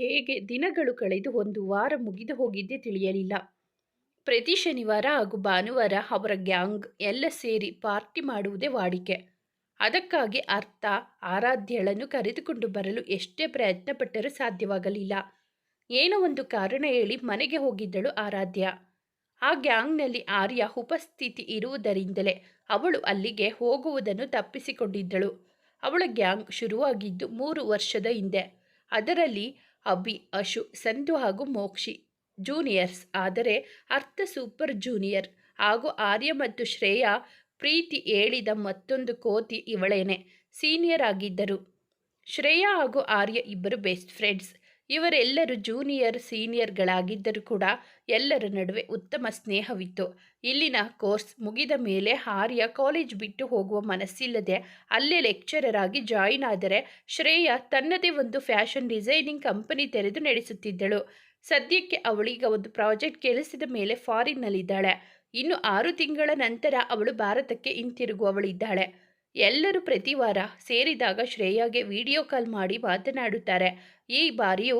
ಹೇಗೆ ದಿನಗಳು ಕಳೆದು ಒಂದು ವಾರ ಮುಗಿದು ಹೋಗಿದ್ದೇ ತಿಳಿಯಲಿಲ್ಲ. ಪ್ರತಿ ಶನಿವಾರ ಹಾಗೂ ಭಾನುವಾರ ಅವರ ಗ್ಯಾಂಗ್ ಎಲ್ಲ ಸೇರಿ ಪಾರ್ಟಿ ಮಾಡುವುದೇ ವಾಡಿಕೆ. ಅದಕ್ಕಾಗಿ ಅರ್ಥ, ಆರಾಧ್ಯಳನ್ನು ಕರೆದುಕೊಂಡು ಬರಲು ಎಷ್ಟೇ ಪ್ರಯತ್ನಪಟ್ಟರೂ ಸಾಧ್ಯವಾಗಲಿಲ್ಲ. ಏನೋ ಒಂದು ಕಾರಣ ಹೇಳಿ ಮನೆಗೆ ಹೋಗಿದ್ದಳು ಆರಾಧ್ಯ. ಆ ಗ್ಯಾಂಗ್ನಲ್ಲಿ ಆರ್ಯ ಉಪಸ್ಥಿತಿ ಇರುವುದರಿಂದಲೇ ಅವಳು ಅಲ್ಲಿಗೆ ಹೋಗುವುದನ್ನು ತಪ್ಪಿಸಿಕೊಂಡಿದ್ದಳು. ಅವಳ ಗ್ಯಾಂಗ್ ಶುರುವಾಗಿದ್ದು ಮೂರು ವರ್ಷದ ಹಿಂದೆ. ಅದರಲ್ಲಿ ಅಭಿ ಅಶು, ಸಂಧು ಹಾಗೂ ಮೋಕ್ಷಿ ಜೂನಿಯರ್ಸ್ ಆದರೆ ಅರ್ಥ ಸೂಪರ್ ಜೂನಿಯರ್ ಹಾಗೂ ಆರ್ಯ ಮತ್ತು ಶ್ರೇಯಾ ಪ್ರೀತಿ ಹೇಳಿದ ಮತ್ತೊಂದು ಕೋತಿ ಇವಳೇನೆ. ಸೀನಿಯರ್ ಆಗಿದ್ದರು. ಶ್ರೇಯಾ ಹಾಗೂ ಆರ್ಯ ಇಬ್ಬರು ಬೆಸ್ಟ್ ಫ್ರೆಂಡ್ಸ್ ಇವರೆಲ್ಲರೂ ಜೂನಿಯರ್ ಸೀನಿಯರ್ಗಳಾಗಿದ್ದರೂ ಕೂಡ ಎಲ್ಲರ ನಡುವೆ ಉತ್ತಮ ಸ್ನೇಹವಿತ್ತು. ಇಲ್ಲಿನ ಕೋರ್ಸ್ ಮುಗಿದ ಮೇಲೆ ಆರ್ಯ ಕಾಲೇಜ್ ಬಿಟ್ಟು ಹೋಗುವ ಮನಸ್ಸಿಲ್ಲದೆ ಅಲ್ಲೇ ಲೆಕ್ಚರರ್ ಆಗಿ ಜಾಯಿನ್ ಆದರೆ ಶ್ರೇಯ ತನ್ನದೇ ಒಂದು ಫ್ಯಾಷನ್ ಡಿಸೈನಿಂಗ್ ಕಂಪನಿ ತೆರೆದು ನಡೆಸುತ್ತಿದ್ದಳು. ಸದ್ಯಕ್ಕೆ ಅವಳೀಗ ಒಂದು ಪ್ರಾಜೆಕ್ಟ್ ಕೆಲಸದ ಮೇಲೆ ಫಾರಿನ್ನಲ್ಲಿದ್ದಾಳೆ ಇನ್ನು ಆರು ತಿಂಗಳ ನಂತರ ಅವಳು ಭಾರತಕ್ಕೆ ಹಿಂತಿರುಗುವವಳಿದ್ದಾಳೆ. ಎಲ್ಲರೂ ಪ್ರತಿ ವಾರ ಸೇರಿದಾಗ ಶ್ರೇಯಾಗೆ ವಿಡಿಯೋ ಕಾಲ್ ಮಾಡಿ ಮಾತನಾಡುತ್ತಾರೆ. ಈ ಬಾರಿಯೂ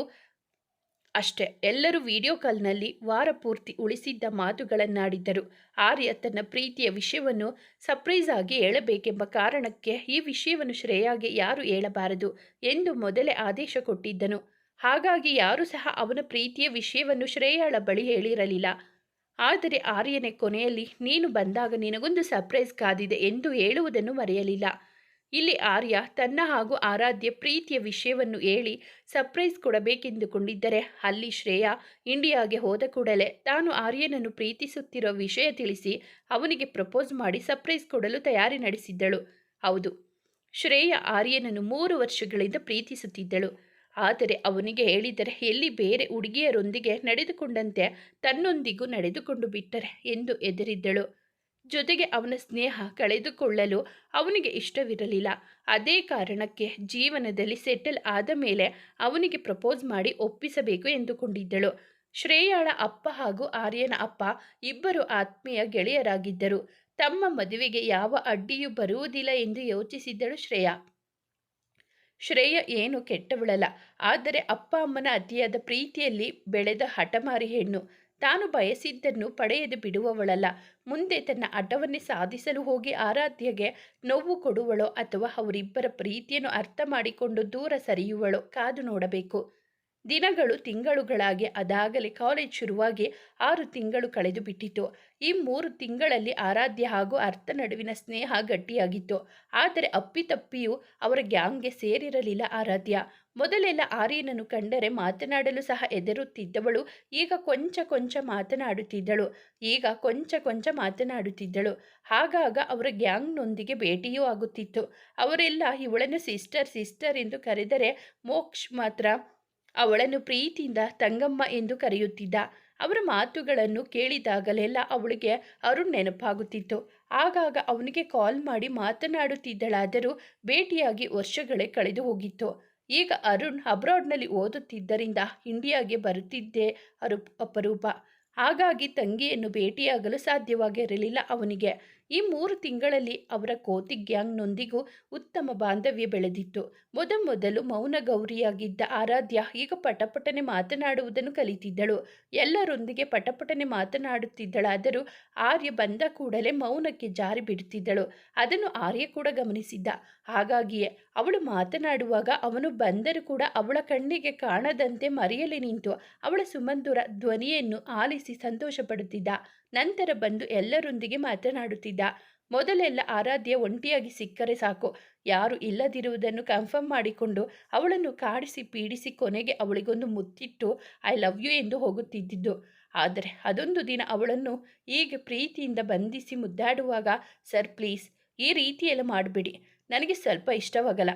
ಅಷ್ಟೇ. ಎಲ್ಲರೂ ವಿಡಿಯೋ ಕಾಲ್ನಲ್ಲಿ ವಾರ ಪೂರ್ತಿ ಉಳಿಸಿದ್ದ ಮಾತುಗಳನ್ನಾಡಿದ್ದರು ಆರ್ಯ ತನ್ನ ಪ್ರೀತಿಯ ವಿಷಯವನ್ನು ಸರ್ಪ್ರೈಸ್ ಆಗಿ ಹೇಳಬೇಕೆಂಬ ಕಾರಣಕ್ಕೆ ಈ ವಿಷಯವನ್ನು ಶ್ರೇಯಾಗೆ ಯಾರು ಹೇಳಬಾರದು ಎಂದು ಮೊದಲೇ ಆದೇಶ ಕೊಟ್ಟಿದ್ದನು. ಹಾಗಾಗಿ ಯಾರೂ ಸಹ ಅವನ ಪ್ರೀತಿಯ ವಿಷಯವನ್ನು ಶ್ರೇಯಾಳ ಬಳಿ ಹೇಳಿರಲಿಲ್ಲ. ಆದರೆ ಆರ್ಯನೇ ಕೊನೆಯಲ್ಲಿ, ನೀನು ಬಂದಾಗ ನಿನಗೊಂದು ಸರ್ಪ್ರೈಸ್ ಕಾದಿದೆ ಎಂದು ಹೇಳುವುದನ್ನು ಮರೆಯಲಿಲ್ಲ. ಇಲ್ಲಿ ಆರ್ಯ ತನ್ನ ಹಾಗೂ ಆರಾಧ್ಯ ಪ್ರೀತಿಯ ವಿಷಯವನ್ನು ಹೇಳಿ ಸರ್ಪ್ರೈಸ್ ಕೊಡಬೇಕೆಂದುಕೊಂಡಿದ್ದರೆ ಅಲ್ಲಿ ಶ್ರೇಯಾ ಇಂಡಿಯಾಗೆ ಹೋದ ಕೂಡಲೇ ತಾನು ಆರ್ಯನನ್ನು ಪ್ರೀತಿಸುತ್ತಿರೋ ವಿಷಯ ತಿಳಿಸಿ ಅವನಿಗೆ ಪ್ರಪೋಸ್ ಮಾಡಿ ಸರ್ಪ್ರೈಸ್ ಕೊಡಲು ತಯಾರಿ ನಡೆಸಿದ್ದಳು. ಹೌದು, ಶ್ರೇಯಾ ಆರ್ಯನನ್ನು ಮೂರು ವರ್ಷಗಳಿಂದ ಪ್ರೀತಿಸುತ್ತಿದ್ದಳು. ಆದರೆ ಅವನಿಗೆ ಹೇಳಿದರೆ ಎಲ್ಲಿ ಬೇರೆ ಹುಡುಗಿಯರೊಂದಿಗೆ ನಡೆದುಕೊಂಡಂತೆ ತನ್ನೊಂದಿಗೂ ನಡೆದುಕೊಂಡು ಬಿಟ್ಟರೆ ಎಂದು ಎದುರಿದ್ದಳು ಜೊತೆಗೆ ಅವನ ಸ್ನೇಹ ಕಳೆದುಕೊಳ್ಳಲು ಅವನಿಗೆ ಇಷ್ಟವಿರಲಿಲ್ಲ. ಅದೇ ಕಾರಣಕ್ಕೆ ಜೀವನದಲ್ಲಿ ಸೆಟಲ್ ಆದ ಮೇಲೆ ಅವನಿಗೆ ಪ್ರಪೋಸ್ ಮಾಡಿ ಒಪ್ಪಿಸಬೇಕು ಎಂದುಕೊಂಡಿದ್ದಳು. ಶ್ರೇಯಾಳ ಅಪ್ಪ ಹಾಗೂ ಆರ್ಯನ ಅಪ್ಪ ಇಬ್ಬರು ಆತ್ಮೀಯ ಗೆಳೆಯರಾಗಿದ್ದರು. ತಮ್ಮ ಮದುವೆಗೆ ಯಾವ ಅಡ್ಡಿಯೂ ಬರುವುದಿಲ್ಲ ಎಂದು ಯೋಚಿಸಿದ್ದಳು ಶ್ರೇಯಾ. ಶ್ರೇಯ ಏನು ಕೆಟ್ಟವಳಲ್ಲ, ಆದರೆ ಅಪ್ಪ ಅಮ್ಮನ ಅತಿಯಾದ ಪ್ರೀತಿಯಲ್ಲಿ ಬೆಳೆದ ಹಠಮಾರಿ ಹೆಣ್ಣು. ತಾನು ಬಯಸಿದ್ದನ್ನು ಪಡೆಯದೆ ಬಿಡುವವಳಲ್ಲ. ಮುಂದೆ ತನ್ನ ಅಡ್ಡವನ್ನೇ ಸಾಧಿಸಲು ಹೋಗಿ ಆರಾಧ್ಯಗೆ ನೋವು ಕೊಡುವಳೋ ಅಥವಾ ಅವರಿಬ್ಬರ ಪ್ರೀತಿಯನ್ನು ಅರ್ಥ ಮಾಡಿಕೊಂಡು ದೂರ ಸರಿಯುವಳೋ ಕಾದು ನೋಡಬೇಕು. ದಿನಗಳು ತಿಂಗಳುಗಳಾಗಿ ಅದಾಗಲೇ ಕಾಲೇಜ್ ಶುರುವಾಗಿ ಆರು ತಿಂಗಳು ಕಳೆದು ಬಿಟ್ಟಿತು. ಈ ಮೂರು ತಿಂಗಳಲ್ಲಿ ಆರಾಧ್ಯ ಹಾಗೂ ಅರ್ಥ ನಡುವಿನ ಸ್ನೇಹ ಗಟ್ಟಿಯಾಗಿತ್ತು. ಆದರೆ ಅಪ್ಪಿತಪ್ಪಿಯೂ ಅವರ ಗ್ಯಾಂಗ್ಗೆ ಸೇರಿರಲಿಲ್ಲ ಆರಾಧ್ಯ. ಮೊದಲೆಲ್ಲ ಆರ್ಯನನ್ನು ಕಂಡರೆ ಮಾತನಾಡಲು ಸಹ ಎದುರುತ್ತಿದ್ದವಳು ಈಗ ಕೊಂಚ ಕೊಂಚ ಮಾತನಾಡುತ್ತಿದ್ದಳು. ಈಗ ಕೊಂಚ ಕೊಂಚ ಮಾತನಾಡುತ್ತಿದ್ದಳು. ಆಗಾಗ ಅವರ ಗ್ಯಾಂಗ್ನೊಂದಿಗೆ ಭೇಟಿಯೂ ಆಗುತ್ತಿತ್ತು. ಅವರೆಲ್ಲ ಇವಳನ್ನು ಸಿಸ್ಟರ್ ಸಿಸ್ಟರ್ ಎಂದು ಕರೆದರೆ ಮೋಕ್ಷ್ ಮಾತ್ರ ಅವಳನ್ನು ಪ್ರೀತಿಯಿಂದ ತಂಗಮ್ಮ ಎಂದು ಕರೆಯುತ್ತಿದ್ದ. ಅವರ ಮಾತುಗಳನ್ನು ಕೇಳಿದಾಗಲೆಲ್ಲ ಅವಳಿಗೆ ಅರುಣ್ ನೆನಪಾಗುತ್ತಿತ್ತು. ಆಗಾಗ ಅವನಿಗೆ ಕಾಲ್ ಮಾಡಿ ಮಾತನಾಡುತ್ತಿದ್ದಳಾದರೂ ಭೇಟಿಯಾಗಿ ವರ್ಷಗಳೇ ಕಳೆದು ಹೋಗಿತ್ತು. ಈಗ ಅರುಣ್ ಅಬ್ರಾಡ್ನಲ್ಲಿ ಓದುತ್ತಿದ್ದರಿಂದ ಇಂಡಿಯಾಗೆ ಬರುತ್ತಿದ್ದೇ ಅರು ಅಪರೂಪ. ಹಾಗಾಗಿ ತಂಗಿಯನ್ನು ಭೇಟಿಯಾಗಲು ಸಾಧ್ಯವಾಗಿರಲಿಲ್ಲ ಅವನಿಗೆ. ಈ ಮೂರು ತಿಂಗಳಲ್ಲಿ ಅವರ ಕೋತಿ ಗ್ಯಾಂಗ್ನೊಂದಿಗೂ ಉತ್ತಮ ಬಾಂಧವ್ಯ ಬೆಳೆದಿತ್ತು. ಮೊದಮೊದಲು ಮೌನ ಗೌರಿಯಾಗಿದ್ದ ಆರಾಧ್ಯ ಈಗ ಪಟಪಟನೆ ಮಾತನಾಡುವುದನ್ನು ಕಲಿತಿದ್ದಳು. ಎಲ್ಲರೊಂದಿಗೆ ಪಟಪಟನೆ ಮಾತನಾಡುತ್ತಿದ್ದಳಾದರೂ ಆರ್ಯ ಬಂದ ಕೂಡಲೇ ಮೌನಕ್ಕೆ ಜಾರಿ ಬಿಡುತ್ತಿದ್ದಳು. ಅದನ್ನು ಆರ್ಯ ಕೂಡ ಗಮನಿಸಿದ್ದ. ಹಾಗಾಗಿಯೇ ಅವಳು ಮಾತನಾಡುವಾಗ ಅವನು ಬಂದರೂ ಕೂಡ ಅವಳ ಕಣ್ಣಿಗೆ ಕಾಣದಂತೆ ಮರೆಯಲಿ ನಿಂತು ಅವಳ ಸುಮಂಧುರ ಧ್ವನಿಯನ್ನು ಆಲಿಸಿ ಸಂತೋಷಪಡುತ್ತಿದ್ದ. ನಂತರ ಬಂದು ಎಲ್ಲರೊಂದಿಗೆ ಮಾತನಾಡುತ್ತಿದ್ದ. ಮೊದಲೆಲ್ಲ ಆರಾಧ್ಯ ಒಂಟಿಯಾಗಿ ಸಿಕ್ಕರೆ ಸಾಕು. ಯಾರು ಇಲ್ಲದಿರುವುದನ್ನು ಕನ್ಫರ್ಮ್ ಮಾಡಿಕೊಂಡು ಅವಳನ್ನು ಕಾಡಿಸಿ ಪೀಡಿಸಿ ಕೊನೆಗೆ ಅವಳಿಗೊಂದು ಮುತ್ತಿಟ್ಟು ಐ ಲವ್ ಯು ಎಂದು ಹೋಗುತ್ತಿದ್ದಿದ್ದು. ಆದರೆ ಅದೊಂದು ದಿನ ಅವಳನ್ನು ಈಗ ಪ್ರೀತಿಯಿಂದ ಬಂಧಿಸಿ ಮುದ್ದಾಡುವಾಗ ಸರ್ ಪ್ಲೀಸ್ ಈ ರೀತಿಯೆಲ್ಲ ಮಾಡಬೇಡಿ. ನನಗೆ ಸ್ವಲ್ಪ ಇಷ್ಟವಾಗಲ್ಲ.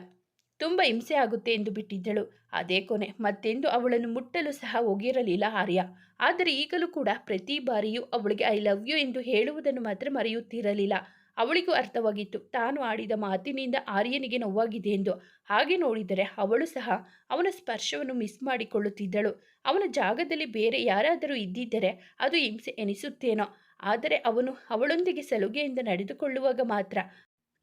ತುಂಬ ಹಿಂಸೆ ಆಗುತ್ತೆ ಎಂದು ಬಿಟ್ಟಿದ್ದಳು. ಅದೇ ಕೊನೆ. ಮತ್ತೆಂದು ಅವಳನ್ನು ಮುಟ್ಟಲು ಸಹ ಹೋಗಿರಲಿಲ್ಲ ಆರ್ಯ. ಆದರೆ ಈಗಲೂ ಕೂಡ ಪ್ರತಿ ಬಾರಿಯೂ ಅವಳಿಗೆ ಐ ಲವ್ ಯು ಎಂದು ಹೇಳುವುದನ್ನು ಮಾತ್ರ ಮರೆಯುತ್ತಿರಲಿಲ್ಲ. ಅವಳಿಗೂ ಅರ್ಥವಾಗಿತ್ತು. ತಾನು ಆಡಿದ ಮಾತಿನಿಂದ ಆರ್ಯನಿಗೆ ನೋವಾಗಿದೆ ಎಂದು. ಹಾಗೆ ನೋಡಿದರೆ ಅವಳು ಸಹ ಅವನ ಸ್ಪರ್ಶವನ್ನು ಮಿಸ್ ಮಾಡಿಕೊಳ್ಳುತ್ತಿದ್ದಳು. ಅವನ ಜಾಗದಲ್ಲಿ ಬೇರೆ ಯಾರಾದರೂ ಇದ್ದಿದ್ದರೆ ಅದು ಹಿಂಸೆ ಎನಿಸುತ್ತೇನೋ. ಆದರೆ ಅವನು ಅವಳೊಂದಿಗೆ ಸಲುಗೆಯಿಂದ ನಡೆದುಕೊಳ್ಳುವಾಗ ಮಾತ್ರ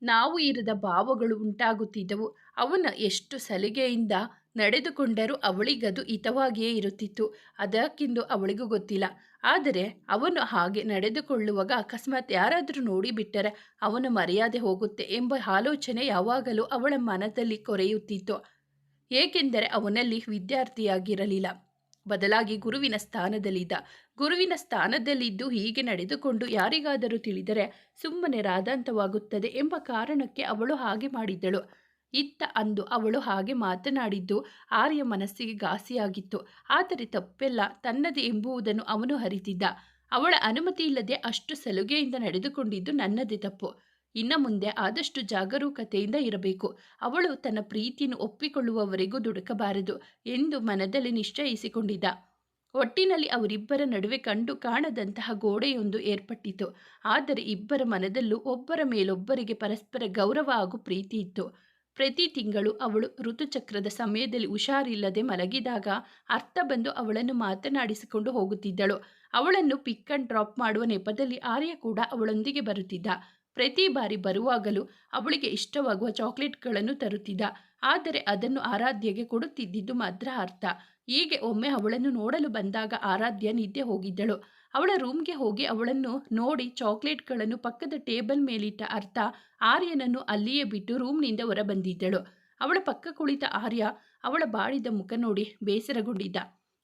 ನಾವು ಇರದ ಭಾವಗಳು ಉಂಟಾಗುತ್ತಿದ್ದವು. ಅವನ ಎಷ್ಟು ಸಲಿಗೆಯಿಂದ ನಡೆದುಕೊಂಡರೂ ಅವಳಿಗದು ಹಿತವಾಗಿಯೇ ಇರುತ್ತಿತ್ತು. ಅದಕ್ಕಿಂದು ಅವಳಿಗೂ ಗೊತ್ತಿಲ್ಲ. ಆದರೆ ಅವನು ಹಾಗೆ ನಡೆದುಕೊಳ್ಳುವಾಗ ಅಕಸ್ಮಾತ್ ಯಾರಾದರೂ ನೋಡಿಬಿಟ್ಟರೆ ಅವನ ಮರ್ಯಾದೆ ಹೋಗುತ್ತೆ ಎಂಬ ಆಲೋಚನೆ ಯಾವಾಗಲೂ ಅವಳ ಮನದಲ್ಲಿ ಕೊರೆಯುತ್ತಿತ್ತು. ಏಕೆಂದರೆ ಅವನಲ್ಲಿ ವಿದ್ಯಾರ್ಥಿಯಾಗಿರಲಿಲ್ಲ. ಬದಲಾಗಿ ಗುರುವಿನ ಸ್ಥಾನದಲ್ಲಿದ್ದ ಗುರುವಿನ ಸ್ಥಾನದಲ್ಲಿದ್ದು ಹೀಗೆ ನಡೆದುಕೊಂಡು ಯಾರಿಗಾದರೂ ತಿಳಿದರೆ ಸುಮ್ಮನೆ ರಾದಾಂತವಾಗುತ್ತದೆ ಎಂಬ ಕಾರಣಕ್ಕೆ ಅವಳು ಹಾಗೆ ಮಾಡಿದ್ದಳು. ಇತ್ತ ಅಂದು ಅವಳು ಹಾಗೆ ಮಾತನಾಡಿದ್ದು ಆರ್ಯ ಮನಸ್ಸಿಗೆ ಘಾಸಿಯಾಗಿತ್ತು. ಆದರೆ ತಪ್ಪೆಲ್ಲ ತನ್ನದೇ ಎಂಬುವುದನ್ನು ಅವನು ಹರಿತಿದ್ದ ಅವಳ ಅನುಮತಿ ಇಲ್ಲದೆ ಅಷ್ಟು ಸಲುಗೆಯಿಂದ ನಡೆದುಕೊಂಡಿದ್ದು ನನ್ನದೇ ತಪ್ಪು. ಇನ್ನು ಮುಂದೆ ಆದಷ್ಟು ಜಾಗರೂಕತೆಯಿಂದ ಇರಬೇಕು. ಅವಳು ತನ್ನ ಪ್ರೀತಿಯನ್ನು ಒಪ್ಪಿಕೊಳ್ಳುವವರೆಗೂ ದುಡುಕಬಾರದು ಎಂದು ಮನದಲ್ಲಿ ನಿಶ್ಚಯಿಸಿಕೊಂಡಿದ್ದ. ಒಟ್ಟಿನಲ್ಲಿ ಅವರಿಬ್ಬರ ನಡುವೆ ಕಂಡು ಕಾಣದಂತಹ ಗೋಡೆಯೊಂದು ಏರ್ಪಟ್ಟಿತು. ಆದರೆ ಇಬ್ಬರ ಮನದಲ್ಲೂ ಒಬ್ಬರ ಮೇಲೊಬ್ಬರಿಗೆ ಪರಸ್ಪರ ಗೌರವ ಹಾಗೂ ಪ್ರೀತಿ ಇತ್ತು. ಪ್ರತಿ ತಿಂಗಳು ಅವಳು ಋತುಚಕ್ರದ ಸಮಯದಲ್ಲಿ ಹುಷಾರಿಲ್ಲದೆ ಮಲಗಿದಾಗ ಅರ್ಥ ಬಂದು ಅವಳನ್ನು ಮಾತನಾಡಿಸಿಕೊಂಡು ಹೋಗುತ್ತಿದ್ದಳು. ಅವಳನ್ನು ಪಿಕ್ ಅಂಡ್ ಡ್ರಾಪ್ ಮಾಡುವ ನೆಪದಲ್ಲಿ ಆರ್ಯ ಕೂಡ ಅವಳೊಂದಿಗೆ ಬರುತ್ತಿದ್ದ. ಪ್ರತಿ ಬಾರಿ ಬರುವಾಗಲೂ ಅವಳಿಗೆ ಇಷ್ಟವಾಗುವ ಚಾಕ್ಲೇಟ್ಗಳನ್ನು ತರುತ್ತಿದ್ದ. ಆದರೆ ಅದನ್ನು ಆರಾಧ್ಯಗೆ ಕೊಡುತ್ತಿದ್ದಿದ್ದು ಮಾತ್ರ ಅರ್ಥ. ಹೀಗೆ ಒಮ್ಮೆ ಅವಳನ್ನು ನೋಡಲು ಬಂದಾಗ ಆರಾಧ್ಯ ನಿದ್ದೆ ಹೋಗಿದ್ದಳು. ಅವಳ ರೂಮ್ಗೆ ಹೋಗಿ ಅವಳನ್ನು ನೋಡಿ ಚಾಕ್ಲೇಟ್ಗಳನ್ನು ಪಕ್ಕದ ಟೇಬಲ್ ಮೇಲಿಟ್ಟ ಅರ್ಥ ಆರ್ಯನನ್ನು ಅಲ್ಲಿಯೇ ಬಿಟ್ಟು ರೂಮ್ನಿಂದ ಹೊರಬಂದಿದ್ದಳು. ಅವಳ ಪಕ್ಕ ಕುಳಿತ ಆರ್ಯ ಅವಳ ಬಾಳಿದ ಮುಖ ನೋಡಿ ಬೇಸರಗೊಂಡಿದ್ದ.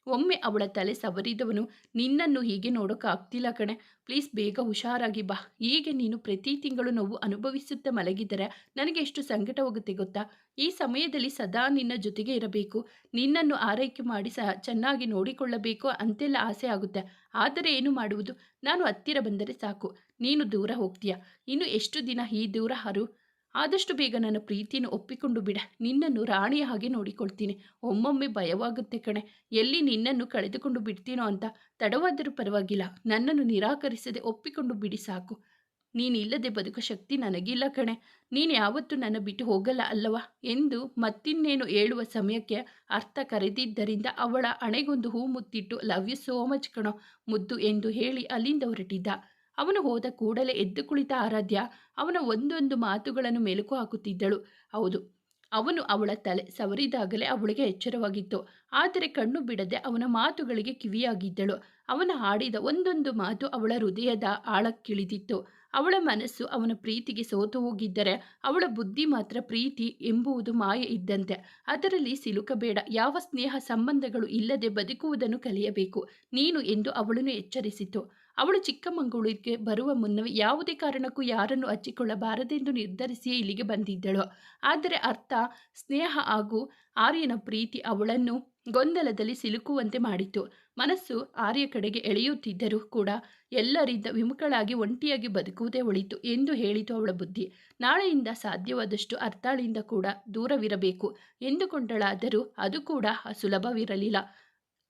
ಒಮ್ಮೆ ಅವಳ ತಲೆ ಸವರಿದವನು, ನಿನ್ನನ್ನು ಹೀಗೆ ನೋಡೋಕ್ಕಾಗ್ತಿಲ್ಲ ಕಣೆ. ಪ್ಲೀಸ್ ಬೇಗ ಹುಷಾರಾಗಿ ಬಾ. ಹೀಗೆ ನೀನು ಪ್ರತಿ ತಿಂಗಳು ನೋವು ಅನುಭವಿಸುತ್ತಾ ಮಲಗಿದರೆ ನನಗೆ ಎಷ್ಟು ಸಂಕಟವಾಗುತ್ತೆ ಗೊತ್ತಾ? ಈ ಸಮಯದಲ್ಲಿ ಸದಾ ನಿನ್ನ ಜೊತೆಗೆ ಇರಬೇಕು. ನಿನ್ನನ್ನು ಆರೈಕೆ ಮಾಡಿ ಸಹ ಚೆನ್ನಾಗಿ ನೋಡಿಕೊಳ್ಳಬೇಕು ಅಂತೆಲ್ಲ ಆಸೆ ಆಗುತ್ತೆ. ಆದರೆ ಏನು ಮಾಡುವುದು? ನಾನು ಹತ್ತಿರ ಬಂದರೆ ಸಾಕು. ನೀನು ದೂರ ಹೋಗ್ತೀಯ? ಇನ್ನು ಎಷ್ಟು ದಿನ ಈ ದೂರ ಹರು? ಆದಷ್ಟು ಬೇಗ ನನ್ನ ಪ್ರೀತಿಯನ್ನು ಒಪ್ಪಿಕೊಂಡು ಬಿಡ. ನಿನ್ನನ್ನು ರಾಣಿಯ ಹಾಗೆ ನೋಡಿಕೊಳ್ತೀನಿ. ಒಮ್ಮೊಮ್ಮೆ ಭಯವಾಗುತ್ತೆ ಕಣೆ. ಎಲ್ಲಿ ನಿನ್ನನ್ನು ಕಳೆದುಕೊಂಡು ಬಿಡ್ತೀನೋ ಅಂತ ತಡವಾದರೂ ಪರವಾಗಿಲ್ಲ. ನನ್ನನ್ನು ನಿರಾಕರಿಸದೆ ಒಪ್ಪಿಕೊಂಡು ಬಿಡಿ ಸಾಕು. ನೀನಿಲ್ಲದೆ ಬದುಕೋ ಶಕ್ತಿ ನನಗಿಲ್ಲ ಕಣೆ. ನೀನು ಯಾವತ್ತೂ ನನ್ನ ಬಿಟ್ಟು ಹೋಗಲ್ಲ ಅಲ್ಲವಾ? ಎಂದು ಮತ್ತಿನ್ನೇನು ಹೇಳುವ ಸಮಯಕ್ಕೆ ಅರ್ಥ ಕರೆದಿದ್ದರಿಂದ ಅವಳ ಹಣೆಗೊಂದು ಹೂ ಮುತ್ತಿಟ್ಟು ಲವ್ ಯು ಸೋ ಮಚ್ ಕಣೋ. ಮುದ್ದು ಎಂದು ಹೇಳಿ ಅಲ್ಲಿಂದ ಹೊರಟಿದ್ದ. ಅವನು ಹೋದ ಕೂಡಲೇ ಎದ್ದು ಕುಳಿತ ಆರಾಧ್ಯ ಅವನ ಒಂದೊಂದು ಮಾತುಗಳನ್ನು ಮೆಲುಕು ಹಾಕುತ್ತಿದ್ದಳು. ಹೌದು, ಅವನು ಅವಳ ತಲೆ ಸವರಿದಾಗಲೇ ಅವಳಿಗೆ ಎಚ್ಚರವಾಗಿತ್ತು. ಆದರೆ ಕಣ್ಣು ಬಿಡದೆ ಅವನ ಮಾತುಗಳಿಗೆ ಕಿವಿಯಾಗಿದ್ದಳು. ಅವನ ಹಾಡಿದ ಒಂದೊಂದು ಮಾತು ಅವಳ ಹೃದಯದ ಆಳಕ್ಕಿಳಿದಿತ್ತು. ಅವಳ ಮನಸ್ಸು ಅವನ ಪ್ರೀತಿಗೆ ಸೋತು ಹೋಗಿದ್ದರೆ ಅವಳ ಬುದ್ಧಿ ಮಾತ್ರ ಪ್ರೀತಿ ಎಂಬುವುದು ಮಾಯ ಇದ್ದಂತೆ. ಅದರಲ್ಲಿ ಸಿಲುಕಬೇಡ, ಯಾವ ಸ್ನೇಹ ಸಂಬಂಧಗಳು ಇಲ್ಲದೆ ಬದುಕುವುದನ್ನು ಕಲಿಯಬೇಕು, ನೀನು ಎಂದು ಅವಳನ್ನು ಎಚ್ಚರಿಸಿತು. ಅವಳು ಚಿಕ್ಕಮಗಳೂರಿಗೆ ಬರುವ ಮುನ್ನವೇ ಯಾವುದೇ ಕಾರಣಕ್ಕೂ ಯಾರನ್ನು ಹಚ್ಚಿಕೊಳ್ಳಬಾರದೆಂದು ನಿರ್ಧರಿಸಿಯೇ ಇಲ್ಲಿಗೆ ಬಂದಿದ್ದಳು. ಆದರೆ ಅರ್ಥ, ಸ್ನೇಹ ಹಾಗೂ ಆರ್ಯನ ಪ್ರೀತಿ ಅವಳನ್ನು ಗೊಂದಲದಲ್ಲಿ ಸಿಲುಕುವಂತೆ ಮಾಡಿತು. ಮನಸ್ಸು ಆರ್ಯ ಕಡೆಗೆ ಎಳೆಯುತ್ತಿದ್ದರೂ ಕೂಡ ಎಲ್ಲರಿಂದ ವಿಮುಖಳಾಗಿ ಒಂಟಿಯಾಗಿ ಬದುಕುವುದೇ ಒಳಿತು ಎಂದು ಹೇಳಿತು ಅವಳ ಬುದ್ಧಿ. ನಾಳೆಯಿಂದ ಸಾಧ್ಯವಾದಷ್ಟು ಅರ್ಥಾಳಿಂದ ಕೂಡ ದೂರವಿರಬೇಕು. ಎಂದುಕೊಂಡಳಾದರೂ ಅದು ಕೂಡ ಸುಲಭವಿರಲಿಲ್ಲ.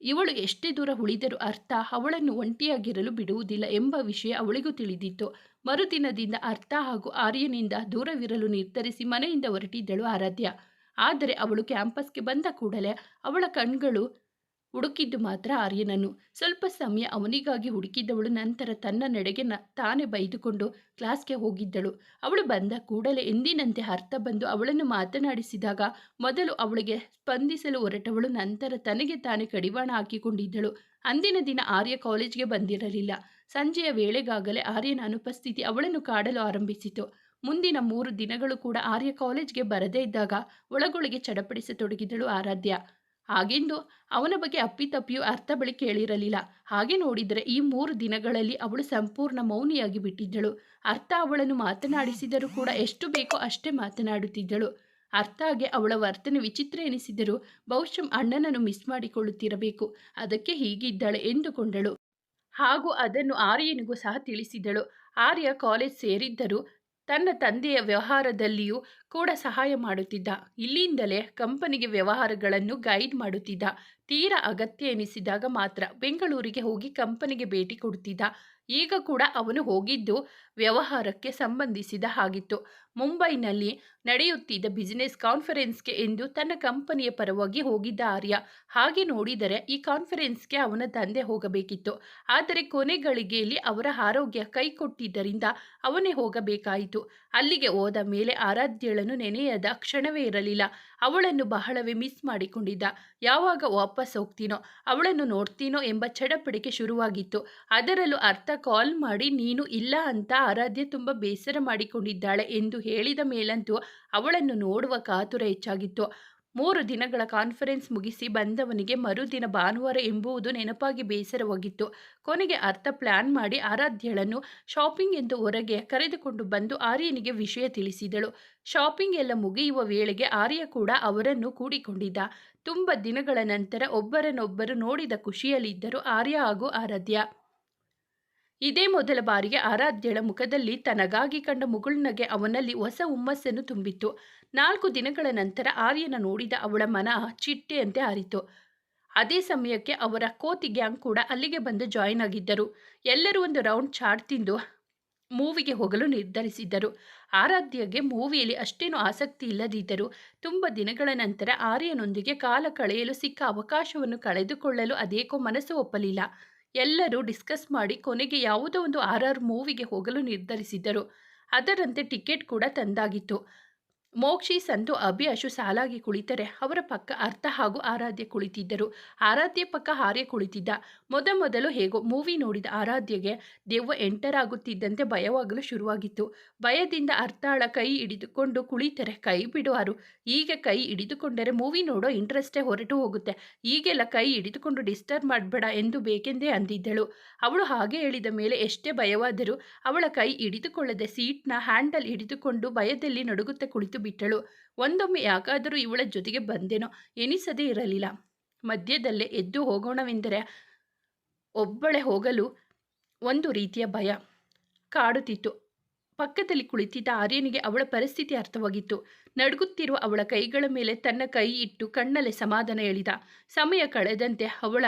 ಇವಳು ಎಷ್ಟೇ ದೂರ ಉಳಿದರೂ ಅರ್ಥ ಅವಳನ್ನು ಒಂಟಿಯಾಗಿರಲು ಬಿಡುವುದಿಲ್ಲ ಎಂಬ ವಿಷಯ ಅವಳಿಗೂ ತಿಳಿದಿತ್ತು. ಮರುದಿನದಿಂದ ಅರ್ಥ ಹಾಗೂ ಆರ್ಯನಿಂದ ದೂರವಿರಲು ನಿರ್ಧರಿಸಿ ಮನೆಯಿಂದ ಹೊರಟಿದ್ದಳು ಆರಾಧ್ಯ. ಆದರೆ ಅವಳು ಕ್ಯಾಂಪಸ್ಗೆ ಬಂದ ಕೂಡಲೇ ಅವಳ ಕಣ್ಗಳು ಹುಡುಕಿದ್ದು ಮಾತ್ರ ಆರ್ಯನನ್ನು. ಸ್ವಲ್ಪ ಸಮಯ ಅವನಿಗಾಗಿ ಹುಡುಕಿದ್ದವಳು ನಂತರ ತನ್ನ ನಡೆಗೆ ನ ತಾನೇ ಬೈದುಕೊಂಡು ಕ್ಲಾಸ್ಗೆ ಹೋಗಿದ್ದಳು. ಅವಳು ಬಂದ ಕೂಡಲೇ ಎಂದಿನಂತೆ ಅರ್ಥ ಬಂದು ಅವಳನ್ನು ಮಾತನಾಡಿಸಿದಾಗ ಮೊದಲು ಅವಳಿಗೆ ಸ್ಪಂದಿಸಲು ಹೊರಟವಳು, ನಂತರ ತನಗೆ ತಾನೇ ಕಡಿವಾಣ ಹಾಕಿಕೊಂಡಿದ್ದಳು. ಅಂದಿನ ದಿನ ಆರ್ಯ ಕಾಲೇಜ್ಗೆ ಬಂದಿರಲಿಲ್ಲ. ಸಂಜೆಯ ವೇಳೆಗಾಗಲೇ ಆರ್ಯನ ಅನುಪಸ್ಥಿತಿ ಅವಳನ್ನು ಕಾಡಲು ಆರಂಭಿಸಿತು. ಮುಂದಿನ ಮೂರು ದಿನಗಳು ಕೂಡ ಆರ್ಯ ಕಾಲೇಜ್ಗೆ ಬರದೇ ಇದ್ದಾಗ ಒಳಗೊಳಗೆ ಚಡಪಡಿಸತೊಡಗಿದಳು ಆರಾಧ್ಯ. ಹಾಗೆಂದು ಅವನ ಬಗ್ಗೆ ಅಪ್ಪಿತಪ್ಪಿಯೂ ಅರ್ಥ ಬಳಿ ಕೇಳಿರಲಿಲ್ಲ. ಹಾಗೆ ನೋಡಿದರೆ ಈ ಮೂರು ದಿನಗಳಲ್ಲಿ ಅವಳು ಸಂಪೂರ್ಣ ಮೌನಿಯಾಗಿ ಬಿಟ್ಟಿದ್ದಳು. ಅರ್ಥ ಅವಳನ್ನು ಮಾತನಾಡಿಸಿದರೂ ಕೂಡ ಎಷ್ಟು ಬೇಕೋ ಅಷ್ಟೇ ಮಾತನಾಡುತ್ತಿದ್ದಳು. ಅರ್ಥಾಗೆ ಅವಳ ವರ್ತನೆ ವಿಚಿತ್ರ ಎನಿಸಿದರೂ ಬಹುಶಃ ಅಣ್ಣನನ್ನು ಮಿಸ್ ಮಾಡಿಕೊಳ್ಳುತ್ತಿರಬೇಕು. ಅದಕ್ಕೆ ಹೀಗಿದ್ದಾಳೆ ಎಂದುಕೊಂಡಳು. ಹಾಗೂ ಅದನ್ನು ಆರ್ಯನಿಗೂ ಸಹ ತಿಳಿಸಿದಳು. ಆರ್ಯ ಕಾಲೇಜ್ ಸೇರಿದ್ದರೂ ತನ್ನ ತಂದೆಯ ವ್ಯವಹಾರದಲ್ಲಿಯೂ ಕೂಡ ಸಹಾಯ ಮಾಡುತ್ತಿದ್ದ. ಇಲ್ಲಿಂದಲೇ ಕಂಪನಿಗೆ ವ್ಯವಹಾರಗಳನ್ನು ಗೈಡ್ ಮಾಡುತ್ತಿದ್ದ. ತೀರಾ ಅಗತ್ಯ ಎನಿಸಿದಾಗ ಮಾತ್ರ ಬೆಂಗಳೂರಿಗೆ ಹೋಗಿ ಕಂಪನಿಗೆ ಭೇಟಿ ಕೊಡುತ್ತಿದ್ದ. ಈಗ ಕೂಡ ಅವನು ಹೋಗಿದ್ದು ವ್ಯವಹಾರಕ್ಕೆ ಸಂಬಂಧಿಸಿದ ಹಾಗಿತ್ತು. ಮುಂಬೈನಲ್ಲಿ ನಡೆಯುತ್ತಿದ್ದ ಬಿಸಿನೆಸ್ ಕಾನ್ಫರೆನ್ಸ್ಗೆ ಎಂದು ತನ್ನ ಕಂಪನಿಯ ಪರವಾಗಿ ಹೋಗಿದ್ದ ಆರ್ಯ. ಹಾಗೆ ನೋಡಿದರೆ ಈ ಕಾನ್ಫರೆನ್ಸ್ಗೆ ಅವನ ತಂದೆ ಹೋಗಬೇಕಿತ್ತು. ಆದರೆ ಕೊನೆ ಗಳಿಗೆಯಲ್ಲಿ ಅವರ ಆರೋಗ್ಯ ಕೈಕೊಟ್ಟಿದ್ದರಿಂದ ಅವನೇ ಹೋಗಬೇಕಾಯಿತು. ಅಲ್ಲಿಗೆ ಹೋದ ಮೇಲೆ ಆರಾಧ್ಯಳನ್ನು ನೆನೆಯದ ಕ್ಷಣವೇ ಇರಲಿಲ್ಲ. ಅವಳನ್ನು ಬಹಳವೇ ಮಿಸ್ ಮಾಡಿಕೊಂಡಿದ್ದ. ಯಾವಾಗ ವಾಪಸ್ ಹೋಗ್ತೀನೋ, ಅವಳನ್ನು ನೋಡ್ತೀನೋ ಎಂಬ ಚಡಪಡಿಕೆ ಶುರುವಾಗಿತ್ತು. ಅದರಲ್ಲೂ ಅರ್ಥ ಕಾಲ್ ಮಾಡಿ, ನೀನು ಇಲ್ಲ ಅಂತ ಆರಾಧ್ಯ ತುಂಬ ಬೇಸರ ಮಾಡಿಕೊಂಡಿದ್ದಾಳೆ ಎಂದು ಹೇಳಿದ ಮೇಲಂತೂ ಅವಳನ್ನು ನೋಡುವ ಕಾತುರ ಹೆಚ್ಚಾಗಿತ್ತು. ಮೂರು ದಿನಗಳ ಕಾನ್ಫರೆನ್ಸ್ ಮುಗಿಸಿ ಬಂದವನಿಗೆ ಮರುದಿನ ಭಾನುವಾರ ಎಂಬುದು ನೆನಪಾಗಿ ಬೇಸರವಾಗಿತ್ತು. ಕೊನೆಗೆ ಅರ್ಥ ಪ್ಲಾನ್ ಮಾಡಿ ಆರಾಧ್ಯಳನ್ನು ಶಾಪಿಂಗ್ ಎಂದು ಹೊರಗೆ ಕರೆದುಕೊಂಡು ಬಂದು ಆರ್ಯನಿಗೆ ವಿಷಯ ತಿಳಿಸಿದಳು. ಶಾಪಿಂಗ್ ಎಲ್ಲ ಮುಗಿಯುವ ವೇಳೆಗೆ ಆರ್ಯ ಕೂಡ ಅವರನ್ನು ಕೂಡಿಕೊಂಡಿದ್ದ. ತುಂಬ ದಿನಗಳ ನಂತರ ಒಬ್ಬರನ್ನೊಬ್ಬರು ನೋಡಿದ ಖುಷಿಯಲ್ಲಿದ್ದರು ಆರ್ಯ ಹಾಗೂ ಆರಾಧ್ಯ. ಇದೇ ಮೊದಲ ಬಾರಿಗೆ ಆರಾಧ್ಯಳ ಮುಖದಲ್ಲಿ ತನಗಾಗಿ ಕಂಡ ಮುಗುಳ್ನಗೆ ಅವನಲ್ಲಿ ಹೊಸ ಹುಮ್ಮಸ್ಸನ್ನು ತುಂಬಿತ್ತು. ನಾಲ್ಕು ದಿನಗಳ ನಂತರ ಆರ್ಯನ ನೋಡಿದ ಅವಳ ಮನ ಚಿಟ್ಟೆಯಂತೆ ಹಾರಿತು ಅದೇ ಸಮಯಕ್ಕೆ ಅವರ ಕೋತಿ ಗ್ಯಾಂಗ್ ಕೂಡ ಅಲ್ಲಿಗೆ ಬಂದು ಜಾಯಿನ್ ಆಗಿದ್ದರು. ಎಲ್ಲರೂ ಒಂದು ರೌಂಡ್ ಚಾಟ್ ತಿಂದು ಮೂವಿಗೆ ಹೋಗಲು ನಿರ್ಧರಿಸಿದ್ದರು. ಆರಾಧ್ಯಗೆ ಮೂವಿಯಲ್ಲಿ ಅಷ್ಟೇನೂ ಆಸಕ್ತಿ ಇಲ್ಲದಿದ್ದರು ತುಂಬ ದಿನಗಳ ನಂತರ ಆರ್ಯನೊಂದಿಗೆ ಕಾಲ ಕಳೆಯಲು ಸಿಕ್ಕ ಅವಕಾಶವನ್ನು ಕಳೆದುಕೊಳ್ಳಲು ಅದೇಕೋ ಮನಸ್ಸು ಒಪ್ಪಲಿಲ್ಲ. ಎಲ್ಲರೂ ಡಿಸ್ಕಸ್ ಮಾಡಿ ಕೊನೆಗೆ ಯಾವುದೋ ಒಂದು ಆರ್ ಆರ್ ಮೂವಿಗೆ ಹೋಗಲು ನಿರ್ಧರಿಸಿದ್ದರು. ಅದರಂತೆ ಟಿಕೆಟ್ ಕೂಡ ತಂದಾಗಿತ್ತು. ಮೋಕ್ಷಿ ಸಂತು ಅಭಿ ಅಶು ಸಾಲಾಗಿ ಕುಳಿತರೆ, ಅವರ ಪಕ್ಕ ಅರ್ಥ ಹಾಗೂ ಆರಾಧ್ಯ ಕುಳಿತಿದ್ದರು. ಆರಾಧ್ಯ ಪಕ್ಕ ಹಾರ್ಯ ಕುಳಿತಿದ್ದ. ಮೊದಮೊದಲು ಹೇಗೋ ಮೂವಿ ನೋಡಿದ ಆರಾಧ್ಯಗೆ ದೆವ್ವ ಎಂಟರ್ ಆಗುತ್ತಿದ್ದಂತೆ ಭಯವಾಗಲು ಶುರುವಾಗಿತ್ತು. ಭಯದಿಂದ ಅರ್ಥಾಳ ಕೈ ಹಿಡಿದುಕೊಂಡು ಕುಳಿತರೆ, ಕೈ ಬಿಡುವರು ಈಗ ಕೈ ಹಿಡಿದುಕೊಂಡರೆ ಮೂವಿ ನೋಡೋ ಇಂಟ್ರೆಸ್ಟೇ ಹೊರಟು ಹೋಗುತ್ತೆ. ಈಗೆಲ್ಲ ಕೈ ಹಿಡಿದುಕೊಂಡು ಡಿಸ್ಟರ್ಬ್ ಮಾಡಬೇಡ ಎಂದು ಬೇಕೆಂದೇ ಅಂದಿದ್ದಳು. ಅವಳು ಹಾಗೆ ಹೇಳಿದ ಮೇಲೆ ಎಷ್ಟೇ ಭಯವಾದರೂ ಅವಳ ಕೈ ಹಿಡಿದುಕೊಳ್ಳದೆ ಸೀಟ್ನ ಹ್ಯಾಂಡಲ್ ಹಿಡಿದುಕೊಂಡು ಭಯದಲ್ಲಿ ನಡುಗುತ್ತಾ ಕುಳಿತು ಬಿಟ್ಟಳು. ಒಂದೊಮ್ಮೆ ಯಾಕಾದರೂ ಇವಳ ಜೊತೆಗೆ ಬಂದೇನೋ ಎನಿಸದೇ ಇರಲಿಲ್ಲ. ಮಧ್ಯದಲ್ಲೇ ಎದ್ದು ಹೋಗೋಣವೆಂದರೆ ಒಬ್ಬಳೆ ಹೋಗಲು ಒಂದು ರೀತಿಯ ಭಯ. ಕಾಡುತ್ತಿತ್ತು ಪಕ್ಕದಲ್ಲಿ ಕುಳಿತಿದ್ದ ಆರ್ಯನಿಗೆ ಅವಳ ಪರಿಸ್ಥಿತಿ ಅರ್ಥವಾಗಿತ್ತು. ನಡುಗುತ್ತಿರುವ ಅವಳ ಕೈಗಳ ಮೇಲೆ ತನ್ನ ಕೈ ಇಟ್ಟು ಕಣ್ಣಲ್ಲೇ ಸಮಾಧಾನ ಹೇಳಿದ ಸಮಯ ಕಳೆದಂತೆ ಅವಳ